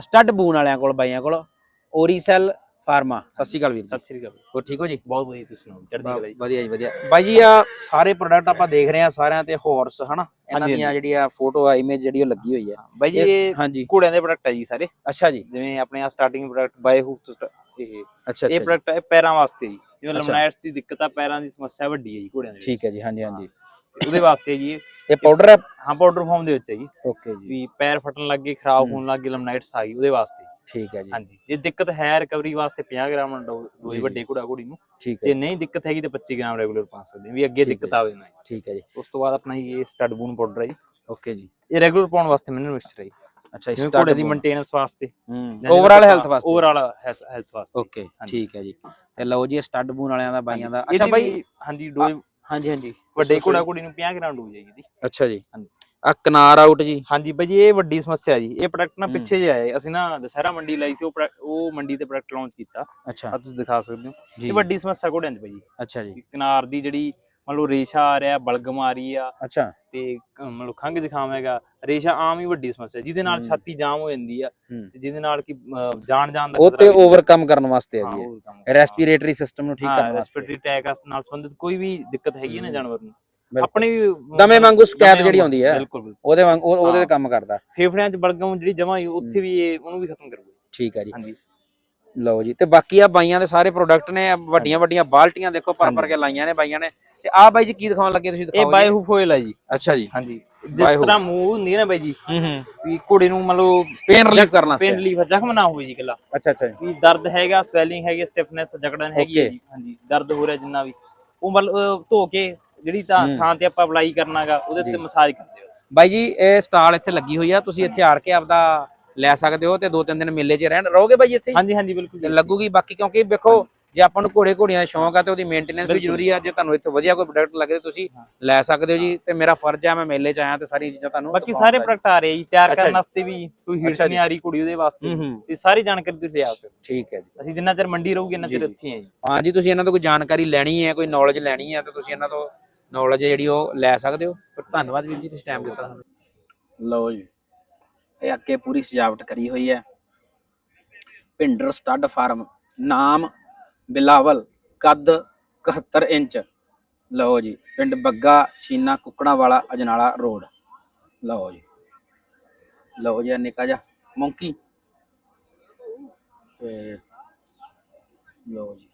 ਸਟੱਡ ਬੂਨ ਵਾਲਿਆਂ ਕੋਲ, ਬਾਈਆਂ ਕੋਲ। ਓਰੀਸੈਲ ਫਾਰਮਾ। ਸਤਿ ਸ਼੍ਰੀ ਅਕਾਲ ਵੀਰ ਸਤਿ ਸ਼੍ਰੀ ਅਕਾਲ। ਹੋਰ ਠੀਕ ਹੋ ਜੀ? ਬਹੁਤ ਵਧੀਆ ਤੁਸੀਂ ਸੁਣਾਓ ਚੜ੍ਹਦੀ ਕਲਾ ਜੀ। ਵਧੀਆ ਜੀ ਵਧੀਆ। ਬਾਈ ਜੀ ਆ ਸਾਰੇ ਪ੍ਰੋਡਕਟ ਆਪਾਂ ਦੇਖ ਰਹੇ ਆ ਸਾਰਿਆਂ ਤੇ ਹਾਰਸ ਹਨਾ? ਇਹਨਾਂ ਦੀਆਂ ਜਿਹੜੀਆਂ ਫੋਟੋ ਆ ਇਮੇਜ ਜਿਹੜੀ ਉਹ ਲੱਗੀ ਹੋਈ ਹੈ। ਬਾਈ ਜੀ ਇਹ ਘੋੜਿਆਂ ਦੇ ਪ੍ਰੋਡਕਟ ਹੈ ਜੀ ਸਾਰੇ। ਅੱਛਾ ਜੀ। ਜਿਵੇਂ ਆਪਣੇ ਆ ਸਟਾਰਟਿੰਗ ਪ੍ਰੋਡਕਟ ਬਾਏ ਹੂਕ ਤੋਂ ਇਹ ਅੱਛਾ ਇਹ ਜੀ, ਪ੍ਰੋਡਕਟ ਹੈ ਪੈਰਾਂ ਵਾਸਤੇ ਜੀ। ਜਿਵੇਂ ਅੱਛਾ। ਲਮਨਾਈਟਸ ਦੀ ਦਿੱਕਤ ਆ ਪੈਰਾਂ ਦੀ ਸਮੱਸਿਆ ਵੱਡੀ ਹੈ ਜੀ ਘੋੜਿਆਂ ਦੇ ਠੀਕ ਹੈ ਜੀ ਹਾਂਜੀ ਹਾਂਜੀ। ਉਹਦੇ ਵਾਸਤੇ ਜੀ। ਇਹ ਪਾਊਡਰ ਹੈ ਹਾਂ ਪਾਊਡਰ ਫਾਰਮ ਦੇ ਵਿੱਚ ਹੈ ਜੀ। ਓਕੇ ਜੀ। ਵੀ ਪੈਰ ਫਟਣ ਲੱਗ ਗਏ ਖਰਾਬ ਹੋਣ ਲੱਗ ਗਏ ਲਮਨਾਈਟਸ ਆ ਗਈ ਉਹਦੇ ਵਾਸਤੇ। ਠੀਕ ਹੈ ਜੀ। ਹਾਂਜੀ ਜੇ ਦਿੱਕਤ ਹੈ ਰਿਕਵਰੀ ਵਾਸਤੇ 50 ਗ੍ਰਾਮ ਦੋਈ। ਵੱਡੇ ਘੋੜਾ ਘੋੜੀ ਨੂੰ ਠੀਕ ਹੈ। ਜੇ ਨਹੀਂ ਦਿੱਕਤ ਹੈਗੀ ਤੇ 25 ਗ੍ਰਾਮ ਰੈਗੂਲਰ ਪਾ ਸਕਦੇ ਹਾਂ ਵੀ ਅੱਗੇ ਹੈ ਦਿੱਕਤ ਆਵੇ ਨਾ। ਠੀਕ ਹੈ ਜੀ। ਉਸ ਤੋਂ ਬਾਅਦ ਆਪਣਾ ਇਹ ਸਟੱਡ ਬੂਨ ਪਾਊਡਰ ਹੈ ਜੀ। ਓਕੇ ਜੀ। ਇਹ ਰੈਗੂਲਰ ਪਾਉਣ ਵਾਸਤੇ ਮੈਨੂੰ ਮਿਕਸਚਰ ਹੈ। ਅੱਛਾ ਜਿਵੇਂ ਘੋੜੇ ਦੀ ਮੇਨਟੇਨੈਂਸ ਵਾਸਤੇ। ਓਵਰਆਲ ਹੈਲਥ ਵਾਸਤੇ। ਓਵਰਆਲ ਹੈਲਥ ਵਾਸਤੇ। ਓਕੇ। ਠੀਕ ਹੈ ਜੀ। ਤੇ ਲਓ ਜੀ ਸਟੱਡ ਬੂਨ ਵਾਲਿਆਂ ਦਾ ਬਾਈਆਂ ਦਾ। ਅੱਛਾ ਬਾਈ ਹਾਂਜੀ ਡੋਜ਼ ਹਾਂਜੀ ਹਾਂਜੀ। ਵੱਡੇ ਘੋੜਾ ਘੋੜੀ ਨੂੰ 50 ਗ੍ਰਾਮ ਡੋਜ਼ ਹੈ ਜੀ ਅੱਛਾ ਜੀ। ਹਾਂਜੀ। ਆ ਕਨਾਰ ਆਊਟ ਜੀ ਹਾਂਜੀ ਭਾਜੀ ਇਹ ਵੱਡੀ ਸਮੱਸਿਆ ਜੀ ਇਹ ਪ੍ਰੋਡਕਟ ਨਾ। ਪਿੱਛੇ ਜੇ ਆਏ ਅਸੀਂ ਨਾ ਦਸਹਿਰਾ ਮੰਡੀ ਲਈ ਸੀ ਉਹ product- ਉਹ ਮੰਡੀ ਤੇ ਪ੍ਰੋਡਕਟ ਲਾਂਚ ਕੀਤਾ ਅੱਛਾ ਆ ਤੁਸੀਂ ਦਿਖਾ ਸਕਦੇ ਹੋ ਜੀ ਇਹ ਵੱਡੀ ਸਮੱਸਿਆ ਘੋੜਿਆਂ 'ਚ ਭਾਜੀ ਅੱਛਾ ਜੀ ਕਿਨਾਰ ਦੀ ਜਿਹੜੀ ਮੰਨ ਲਓ ਰੇਸ਼ਾ ਆ ਰਿਹਾ ਬਲਗਮ ਆ ਰਹੀ ਆ ਅੱਛਾ ਤੇ ਕ- ਮੰਨ ਲਓ ਖੰਘ ਜ਼ੁਕਾਮ ਹੈਗਾ ਰੇਸ਼ਾ ਆਮ ਹੀ ਵੱਡੀ ਸਮੱਸਿਆ ਜਿਹਦੇ ਨਾਲ ਹੂੰ। ਛਾਤੀ ਜਾਮ ਹੋ ਜਾਂਦੀ ਆ ਹੂੰ। ਤੇ ਜਿਹਦੇ ਨਾਲ ਕਿ ਅਹ, ਜਾਨ ਜਾਨ ਦਾ ਉਹ ਤੇ। ਓਵਰਕਮ ਕਰਨ ਵਾਸਤੇ ਆ ਹਾਂ, ਜੀ। ਰੈਸਪੀਰੇਟਰੀ ਸਿਸਟਮ ਨੂੰ ਠੀਕ ਕਰਨ ਵਾਸਤੇ ਰੈਸਪੀਰੇਟਰੀ ਅਟੈਕ ਨਾਲ ਸੰਬੰਧਿਤ ਕੋਈ ਵੀ ਦਿੱਕਤ ਹੈਗੀ ਹੈ ਨਾ ਹੂੰ। ਜਾਨਵਰ ਨੂੰ। ਆਪਣੀ ਦਮੇ ਵਾਂਗੂ ਦਮੇ ਜਿਹੜੀ ਆਉਂਦੀ ਹੈ ਬਿਲਕੁਲ ਬਿਲਕੁਲ। ਉਹਦੇ ਵਾਂਗ ਉਹ- ਉਹਦੇ ਤੇ। ਕੰਮ ਕਰਦਾ। ਫੇਫੜਿਆਂ 'ਚ ਬਲਗਮ ਜਿਹੜੀ ਜਮਾ ਹੋਈ ਉੱਥੇ ਵੀ ਇਹ ਉਹਨੂੰ ਵੀ ਖਤਮ ਕਰੂਗਾ। ਠੀਕ ਹੈ ਜੀ। ਹਾਂਜੀ। ਲਓ ਜੀ ਤੇ ਬਾਕੀ ਆ ਬਾਈਆਂ ਦੇ ਸਾਰੇ ਪ੍ਰੋਡਕਟ ਨੇ ਵੱਡੀਆਂ ਵੱਡੀਆਂ ਬਾਲਟੀਆਂ ਦੇਖੋ ਭਰ ਭਰ। ਕੇ ਲਾਈਆਂ ਨੇ ਬਾਈਆਂ ਨੇ। ਤੇ ਆ ਬਾਈ ਜੀ ਕੀ ਦਿਖਾਉਣ ਲੱਗੇ ਤੁਸੀਂ ਇਹ ਦਿਖਾਓ ਬਾਈ ਜੀ। ਹੂ ਫੋਇਲ ਹੈ ਜੀ। ਅੱਛਾ ਜੀ। ਹਾਂਜੀ। ਜਿਸ। ਤਰ੍ਹਾਂ ਮੂੰਹ ਹੁੰਦੀ ਨਾ ਬਾਈ ਜੀ ਹੂੰ ਹੂੰ। ਵੀ ਘੋੜੇ ਨੂੰ ਮੰਨ ਲਓ ਪੇਨ ਰਿਲੀਫ ਕਰਨ ਪੇਨ ਰਿਲੀਫ ਜ਼ਖਮ ਨਾ ਹੋਵੇ ਜੀ ਇਕੱਲਾ। ਅੱਛਾ ਅੱਛਾ ਜੀ। ਵੀ ਦਰਦ ਹੈਗਾ ਸਵੈਲਿੰਗ ਹੈਗੀ ਸਟਿਫਨੈਸ ਜਕੜਨ ਹੈਗੀ ਹਾਂਜੀ ਦਰਦ ਹੋ ਰਿਹਾ ਜਿੰਨਾ ਵੀ। ਉਹ ਮਤਲਬ ਧੋ ਕੇ ਜਿਹੜੀ ਤਾਂ। ਥਾਂ ਤੇ ਆਪਾਂ ਅਪਲਾਈ ਕਰਨਾਗਾ ਉਹਦੇ। ਤੇ ਮਸਾਜ ਕਰਦੇ ਹੋ ਬਾਈ ਜੀ ਇਹ ਸਟਾਲ ਇੱਥੇ ਲੱਗੀ ਹੋਈ ਆ ਤੁਸੀਂ ਇੱਥੇ ਆੜ ਕੇ ਆਪਦਾ ਲੈ ਸਕਦੇ ਹੋ ਤੇ ਦੋ ਤਿੰਨ ਦਿਨ ਮੇਲੇ 'ਚ ਰਹਿਣ ਰਹੋਗੇ ਬਾਈ ਇੱਥੇ ਹਾਂਜੀ ਹਾਂਜੀ ਬਿਲਕੁਲ ਲੱਗੂਗੀ ਬਾਕੀ ਕਿਉਂਕਿ ਵੇਖੋ ਜੇ ਆਪਾਂ ਨੂੰ ਘੋੜੇ ਘੋੜੀਆਂ ਦਾ ਸ਼ੌਂਕ ਆ ਤੇ ਉਹਦੀ ਮੇਨਟੇਨੈਂਸ ਵੀ। ਜ਼ਰੂਰੀ ਆ ਜੇ ਤੁਹਾਨੂੰ ਇੱਥੇ ਵਧੀਆ ਕੋਈ ਪ੍ਰੋਡਕਟ ਲੱਗੇ ਤੁਸੀਂ ਲੈ ਸਕਦੇ ਹੋ ਜੀ ਤੇ ਮੇਰਾ ਫਰਜ਼ ਆ ਮੈਂ ਮੇਲੇ 'ਚ ਆਇਆ ਤੇ ਸਾਰੀਆਂ ਚੀਜ਼ਾਂ ਤੁਹਾਨੂੰ ਬਾਕੀ ਸਾਰੇ। ਪ੍ਰੋਡਕਟ ਆ ਰਹੇ ਜੀ ਤਿਆਰ ਕਰਨ। ਵਾਸਤੇ ਵੀ ਕੋਈ ਹੀਟ ਅੱਛਾ ਨਹੀਂ ਆ ਰਹੀ ਕੁੜੀ ਉਹਦੇ ਵਾਸਤੇ ਇਹ ਸਾਰੀ ਜਾਣਕਾਰੀ ਤੁਸੀਂ ਲਿਆ ਸਕਦੇ। ਠੀਕ ਹੈ ਜੀ ਅਸੀਂ ਜਿੰਨਾ ਚਿਰ ਮੰਡੀ ਰਹੂਗੀ ਇੰਨਾ ਚਿਰ। ਇੱਥੇ ਆ ਜੀ ਹਾਂ ਜੀ ਤੁਸੀਂ ਇਹਨਾਂ ਤੋਂ ਕੋਈ ਜਾਣਕਾਰੀ ਲੈਣੀ ਹੈ ਕੋਈ ਨੌਲੇਜ ਲੈਣੀ ਹੈ ਤਾਂ ਤੁਸੀਂ ਇਹਨਾਂ ਤੋਂ ਨੌਲੇਜ ਜਿਹੜੀ ਉਹ ਲੈ ਸਕਦੇ ਹੋ। ਪਰ ਧੰਨਵਾਦ ਵੀਰ ਜੀ, ਤੁਸੀਂ ਟਾਈਮ ਦਿੱਤਾ ਸਾਨੂੰ। ਲਓ ਜੀ, ਇਹ ਅੱਗੇ ਪੂਰੀ ਸਜਾਵਟ ਕਰੀ ਹੋਈ ਹੈ। ਪਿੰਡਰ ਸਟੱਡ ਫਾਰਮ, ਨਾਮ ਬਿਲਾਵਲ, ਕੱਦ 71 ਇੰਚ। ਲਓ ਜੀ, ਪਿੰਡ ਬੱਗਾ, ਛੀਨਾ, ਕੁੱਕੜਾਂ ਵਾਲਾ, ਅਜਨਾਲਾ ਰੋਡ। ਲਓ ਜੀ ਲਓ ਜੀ ਆਹ ਨਿੱਕਾ ਜਿਹਾ ਤੇ ਲਓ ਜੀ।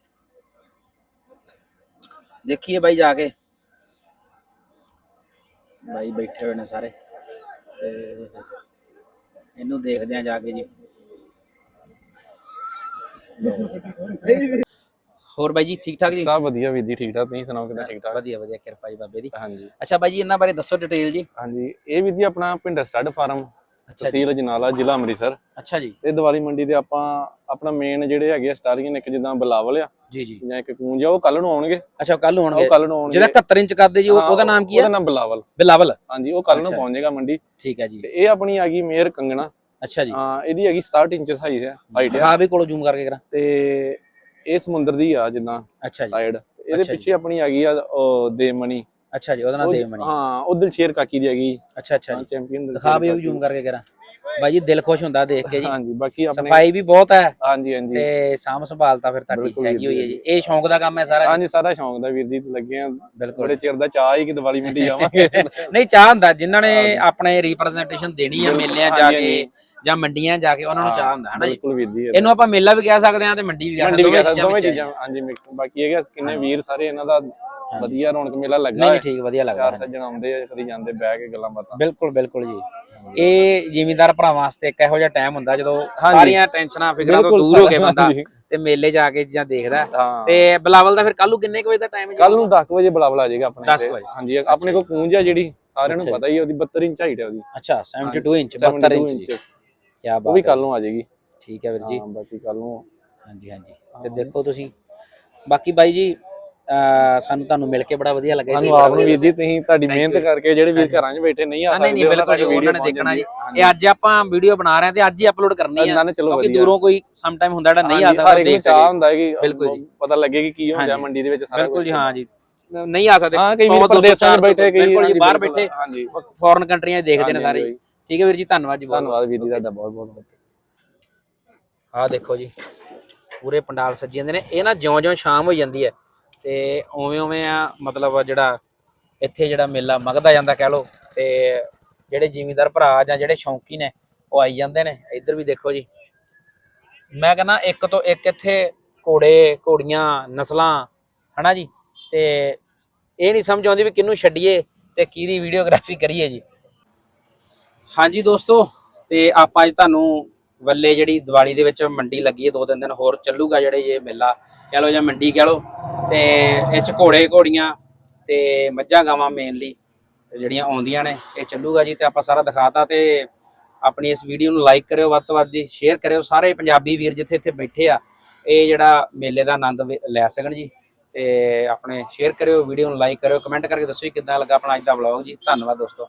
ਦੇਖੀਏ ਬਾਈ ਜਾ ਕੇ। ਬਾਈ ਬੈਠੇ ਹੋਏ ਨੇ ਸਾਰੇ। ਤੇ ਇਹਨੂੰ ਦੇਖਦੇ ਆ ਜਾ ਕੇ ਜੀ। ਹੋਰ ਬਾਈ ਜੀ ਠੀਕ ਠਾਕ ਜੀ? ਸਭ ਵਧੀਆ ਵੀਰ ਜੀ ਠੀਕ ਠਾਕ ਤੁਸੀਂ ਸੁਣਾਓ ਕਿਦਾਂ ਠੀਕ ਠਾਕ ਵਧੀਆ ਵਧੀਆ ਕਿਰਪਾ ਜੀ ਬਾਬੇ ਦੀ। ਹਾਂਜੀ। ਅੱਛਾ ਬਾਈ ਜੀ ਇਹਨਾਂ ਬਾਰੇ ਦੱਸੋ ਡਿਟੇਲ ਜੀ। ਹਾਂਜੀ ਇਹ ਵੀਰ ਜੀ ਆਪਣਾ ਪਿੰਡ ਸਟੱਡ ਫਾਰਮ ਤਹਿਸੀਲ ਜਨਾਲਾ ਜ਼ਿਲ੍ਹਾ ਅੰਮ੍ਰਿਤਸਰ। ਅੱਛਾ ਜੀ। ਤੇ ਦੀਵਾਲੀ ਮੰਡੀ ਤੇ ਆਪਾਂ ਆਪਣਾ ਮੇਨ ਜਿਹੜੇ ਹੈਗੇ ਆ ਸਟਾਰੀਅਨ ਇੱਕ ਜਿੱਦਾਂ ਬਲਾਵਲ ਆ ਜੀ ਜੀ। ਜਾਂ ਇੱਕ ਕੂੰਜ ਆ ਉਹ ਕੱਲ ਨੂੰ ਆਉਣਗੇ। ਅੱਛਾ ਕੱਲ ਉਹ ਹੋਣਗੇ ਕੱਲ ਨੂੰ ਆਉਣਗੇ। ਜਿਹੜਾ 71 ਇੰਚ ਕਰਦੇ ਜੀ ਉਹ- ਉਹਦਾ ਨਾਮ ਕੀ ਉਹਦਾ ਹੈ ਨਾਮ ਬਲਾਵਲ। ਬਿਲਾਵਲ। ਹਾਂਜੀ ਉਹ ਕੱਲ ਨੂੰ। ਪਹੁੰਚ ਜਾਏਗਾ ਮੰਡੀ। ਠੀਕ ਹੈ ਜੀ। ਤੇ ਇਹ ਆਪਣੀ ਆ ਗਈ ਮੇਅਰ ਕੰਗਣਾ। ਅੱਛਾ ਜੀ। ਹਾਂ ਇਹਦੀ ਹੈਗੀ 67 ਇੰਚ ਹਾਈਟ ਹੈ ਹਾਈਟ ਹੈ। ਹਾਂ ਵੀ ਕੋਲੋਂ ਜ਼ੂਮ ਕਰਕੇ ਕਰਾਂ। ਤੇ ਇਹ ਸਮੁੰਦਰ ਦੀ ਆ ਜਿੱਦਾਂ ਅੱਛਾ ਜੀ। ਸਾਈਡ ਇਹਦੇ। ਪਿੱਛੇ ਆਪਣੀ ਆ ਉਹ ਦੇਵਮਣੀ। ਅੱਛਾ ਜੀ ਉਹਦਾ ਨਾਮ ਉਹ- ਦੇਵਮਣੀ। ਹਾਂ ਉਹ ਦਿਲਸ਼ੇਰ ਕਾਕੀ ਦੀ ਹੈਗੀ। ਅੱਛਾ ਅੱਛਾ ਚੈਂਪੀਅਨ ਉਹ ਵੀ ਜ਼ੂਮ ਕਰਕੇ ਕਰਾਂ। ਬਾਈ ਜੀ ਦਿਲ ਖੁਸ਼ ਹੁੰਦਾ ਦੇਖ ਕੇ ਜੀ। ਹਾਂਜੀ ਬਾਕੀ ਆਪਣੇ ਸਫ਼ਾਈ ਵੀ ਬਹੁਤ ਹੈ। ਹਾਂਜੀ ਹਾਂਜੀ। ਤੇ ਸਾਂਭ ਸੰਭਾਲ ਤਾਂ ਫਿਰ ਤੁਹਾਡੀ ਹੈਗੀ ਹੋਈ ਹੈ ਜੀ। ਇਹ ਸ਼ੌਂਕ ਦਾ ਕੰਮ ਹੈ ਸਾਰਾ। ਹਾਂਜੀ ਸਾਰਾ ਸ਼ੌਂਕ ਦਾ ਵੀਰ ਜੀ ਲੱਗੇ ਆ। ਬੜੇ ਚਿਰ ਦਾ ਚਾਹ ਹੀ ਕਿ ਦੀਵਾਲੀ ਮੰਡੀ ਜਾਵਾਂਗੇ। ਨਹੀਂ ਚਾਹ ਹੁੰਦਾ। ਜਿਨ੍ਹਾਂ ਨੇ ਆਪਣੇ ਰਿਪਰੈਜ਼ੈਂਟੇਸ਼ਨ ਦੇਣੀ ਹੈ ਮੇਲਿਆਂ ਜਾ ਕੇ ਜਾਂ ਮੰਡੀਆਂ ਜਾ ਕੇ ਉਹਨਾਂ ਨੂੰ ਚਾਹ ਹੁੰਦਾ ਹੈ ਨਾ ਬਿਲਕੁਲ ਵੀਰ ਜੀ ਇਹਨੂੰ ਆਪਾਂ ਮੇਲਾ ਵੀ ਕਹਿ ਸਕਦੇ ਹਾਂ ਤੇ ਮੰਡੀ ਵੀ ਕਹਿ ਸਕਦੇ ਦੋਵੇਂ। ਚੀਜ਼ਾਂ ਹਾਂਜੀ ਮਿਕਸ ਬਾਕੀ ਇਹ ਕਿ ਕਿੰਨੇ ਵੀਰ ਸਾਰੇ ਇਹਨਾਂ ਦਾ ਵਧੀਆ ਰੌਣਕ ਮੇਲਾ ਲੱਗਾ ਨਹੀਂ ਠੀਕ ਵਧੀਆ ਲੱਗਦਾ ਚਾਰ। ਸੱਜਣ ਆਉਂਦੇ ਆ ਕਦੀ ਜਾਂਦੇ ਬਹਿ ਕੇ ਗੱਲਾਂ ਬਾਤਾਂ। ਬਿਲਕੁਲ ਬਿਲਕੁਲ ਜੀ। ਇਹ ਜ਼ਿਮੀਂਦਾਰ ਭਰਾਵਾਂ ਵਾਸਤੇ ਇੱਕ ਇਹੋ ਜਿਹਾ ਟਾਈਮ ਹੁੰਦਾ ਜਦੋਂ। ਸਾਰੀਆਂ ਟੈਨਸ਼ਨਾਂ ਫਿਕਰਾਂ ਤੋਂ ਦੂਰ ਹੋ ਕੇ ਬੰਦਾ। ਤੇ ਮੇਲੇ ਜਾ ਕੇ ਚੀਜ਼ਾਂ ਦੇਖਦਾ। ਤੇ ਬਲਾਵਲ ਦਾ ਫਿਰ ਕੱਲ ਨੂੰ ਕਿੰਨੇ ਵਜੇ ਦਾ ਟਾਈਮ ਹੈ ਜੀ? ਕੱਲ ਨੂੰ 10 ਵਜੇ ਬੁਲਾਵਲਾ ਆ ਜਾਏਗਾ ਆਪਣੇ 10 ਇੱਥੇ। ਵਜੇ। ਹਾਂਜੀ ਆਪਣੇ ਕੋਲ ਕੂੰਜ ਆ ਜਿਹੜੀ ਸਾਰਿਆਂ ਨੂੰ ਪਤਾ ਹੀ ਉਹਦੀ 72 ਇੰਚ ਹਾਈਟ ਹੈ ਉਹਦੀ। ਅੱਛਾ 72 ਇੰਚ 72 72 ਇੰਚ ਜੀ। ਕੀ ਉਹ ਬਾਤ ਵੀ ਹੈ। ਕੱਲ ਨੂੰ ਆ ਜਾਏਗੀ। ਠੀਕ ਹੈ ਵੀਰ ਜੀ। ਹਾਂ ਬਾਕੀ ਕੱਲ ਨੂੰ ਹਾਂਜੀ ਹਾਂਜੀ। ਤੇ ਦੇਖੋ ਤੁਸੀਂ। ਬਾਕੀ ਬਾਈ ਜੀ ਸਾਨੂੰ ਤੁਹਾਨੂੰ ਮਿਲ ਕੇ ਬੜਾ ਵਧੀਆ ਲੱਗਾ। ਸਾਨੂੰ ਆਪ ਨੂੰ ਵੀਰ ਜੀ ਤੁਸੀਂ ਤੁਹਾਡੀ ਮਿਹਨਤ ਕਰਕੇ ਜਿਹੜੇ ਵੀਰ ਘਰਾਂ 'ਚ ਬੈਠੇ ਨਹੀਂ ਆ ਹਾਂ, ਨਹੀਂ ਸਕਦੇ ਬਿਲਕੁਲ ਉਹਨਾਂ ਨੇ ਦੇਖਣਾ ਜੀ। ਇਹ ਅੱਜ ਆਪਾਂ ਵੀਡੀਓ ਬਣਾ ਰਹੇ ਹਾਂ ਤੇ ਅੱਜ ਹੀ ਅਪਲੋਡ ਕਰਨੀ ਚਲੋ ਕਿਉਂਕਿ ਦੂਰੋਂ ਕੋਈ ਸਮ ਟਾਈਮ ਹੁੰਦਾ ਜਿਹੜਾ ਨਹੀਂ ਆ ਸਕਦਾ ਦੇਖ ਚਾਹ ਸਕੇ ਹੁੰਦਾ ਹੈ ਕਿ ਬਿਲਕੁਲ ਜੀ। ਪਤਾ ਲੱਗੇ ਕਿ ਕੀ ਹੁੰਦਾ। ਮੰਡੀ ਦੇ ਵਿੱਚ ਸਾਰਾ ਬਿਲਕੁਲ ਜੀ ਹਾਂ ਜੀ। ਨਹੀਂ ਆ ਸਕਦੇ। ਹਾਂ ਕਈ ਵੀਰ ਪ੍ਰਦੇਸ਼ਾਂ 'ਚ ਬੈਠੇ ਕਈ ਬਿਲਕੁਲ ਜੀ ਬਾਹਰ ਬੈਠੇ। ਫੋਰਨ ਕੰਟਰੀਆਂ 'ਚ ਦੇਖਦੇ ਨੇ ਸਾਰੇ। ਠੀਕ ਹੈ ਵੀਰ ਜੀ ਧੰਨਵਾਦ ਜੀ ਬਹੁਤ। ਧੰਨਵਾਦ ਵੀਰ ਜੀ ਤੁਹਾਡਾ ਬਹੁਤ ਬਹੁਤ ਆਹ ਦੇਖੋ ਜੀ ਪੂਰੇ ਪੰਡਾਲ ਸੱਜੀ ਜਾਂਦੇ ਨੇ। ਇਹ ਨਾ ਜਿਉਂ-ਜਿਉਂ ਸ਼ਾਮ ਹੋ ਜਾਂਦੀ ਹੈ। ਤੇ ਉਵੇਂ-ਉਵੇਂ ਆ, ਮਤਲਬ ਜਿਹੜਾ ਇੱਥੇ ਜਿਹੜਾ ਮੇਲਾ ਮਗਦਾ ਜਾਂਦਾ ਕਹਿ ਲੋ ਤੇ ਜਿਹੜੇ ਜ਼ਿਮੀਂਦਾਰ ਭਰਾ ਜਾਂ ਜਿਹੜੇ ਸ਼ੌਂਕੀ ਨੇ, ਉਹ ਆਈ ਜਾਂਦੇ ਨੇ। ਇੱਧਰ ਵੀ ਦੇਖੋ ਜੀ। ਮੈਂ ਕਹਿੰਦਾ ਇੱਕ ਤੋਂ ਇੱਕ ਇੱਥੇ ਘੋੜੇ, ਘੋੜੀਆਂ, ਨਸਲਾਂ, ਹਨਾ ਜੀ? ਤੇ ਇਹ ਨਹੀਂ ਸਮਝ ਆਉਂਦੀ ਵੀ ਕਿਹਨੂੰ ਛੱਡੀਏ ਤੇ ਕਿਹਦੀ ਵੀਡੀਓਗ੍ਰਾਫੀ ਕਰੀਏ ਜੀ। ਹਾਂਜੀ ਦੋਸਤੋ, ਤੇ ਆਪਾਂ ਅੱਜ ਤੁਹਾਨੂੰ ਵੱਲੇ ਜਿਹੜੀ ਦੀਵਾਲੀ ਦੇ ਵਿੱਚ ਮੰਡੀ ਲੱਗੀ ਹੈ, ਦੋ ਤਿੰਨ ਦਿਨ ਹੋਰ ਚੱਲੂਗਾ ਜਿਹੜੇ ਇਹ ਮੇਲਾ, ਕਹਿ ਲਓ ਜਾਂ ਮੰਡੀ ਕਹਿ ਲਓ। ਤੇ ਇਹ ਚ ਘੋੜੇ ਘੋੜੀਆਂ ਤੇ ਮੱਝਾਂ ਗਾਵਾਂ ਮੇਨਲੀ ਜਿਹੜੀਆਂ ਆਉਂਦੀਆਂ ਨੇ, ਇਹ ਚੱਲੂਗਾ ਜੀ ਤੇ ਆਪਾਂ ਸਾਰਾ ਦਿਖਾਤਾ ਤੇ ਆਪਣੀ ਇਸ ਵੀਡੀਓ ਨੂੰ ਲਾਈਕ ਕਰਿਓ, ਵੱਧ ਤੋਂ ਵੱਧ ਜੀ ਸ਼ੇਅਰ ਕਰਿਓ। ਸਾਰੇ ਪੰਜਾਬੀ ਵੀਰ ਜਿੱਥੇ ਇੱਥੇ ਬੈਠੇ ਆ, ਇਹ ਜਿਹੜਾ ਮੇਲੇ ਦਾ ਆਨੰਦ ਲੈ ਸਕਣ ਜੀ। ਤੇ ਆਪਣੇ ਸ਼ੇਅਰ ਕਰਿਓ ਵੀਡੀਓ ਨੂੰ ਲਾਈਕ ਕਰਿਓ ਕਮੈਂਟ ਕਰਕੇ ਦੱਸੋ ਜੀ ਕਿੱਦਾਂ ਲੱਗਾ ਆਪਣਾ ਅੱਜ ਦਾ ਵਲੌਗ ਜੀ। ਧੰਨਵਾਦ ਦੋਸਤੋ।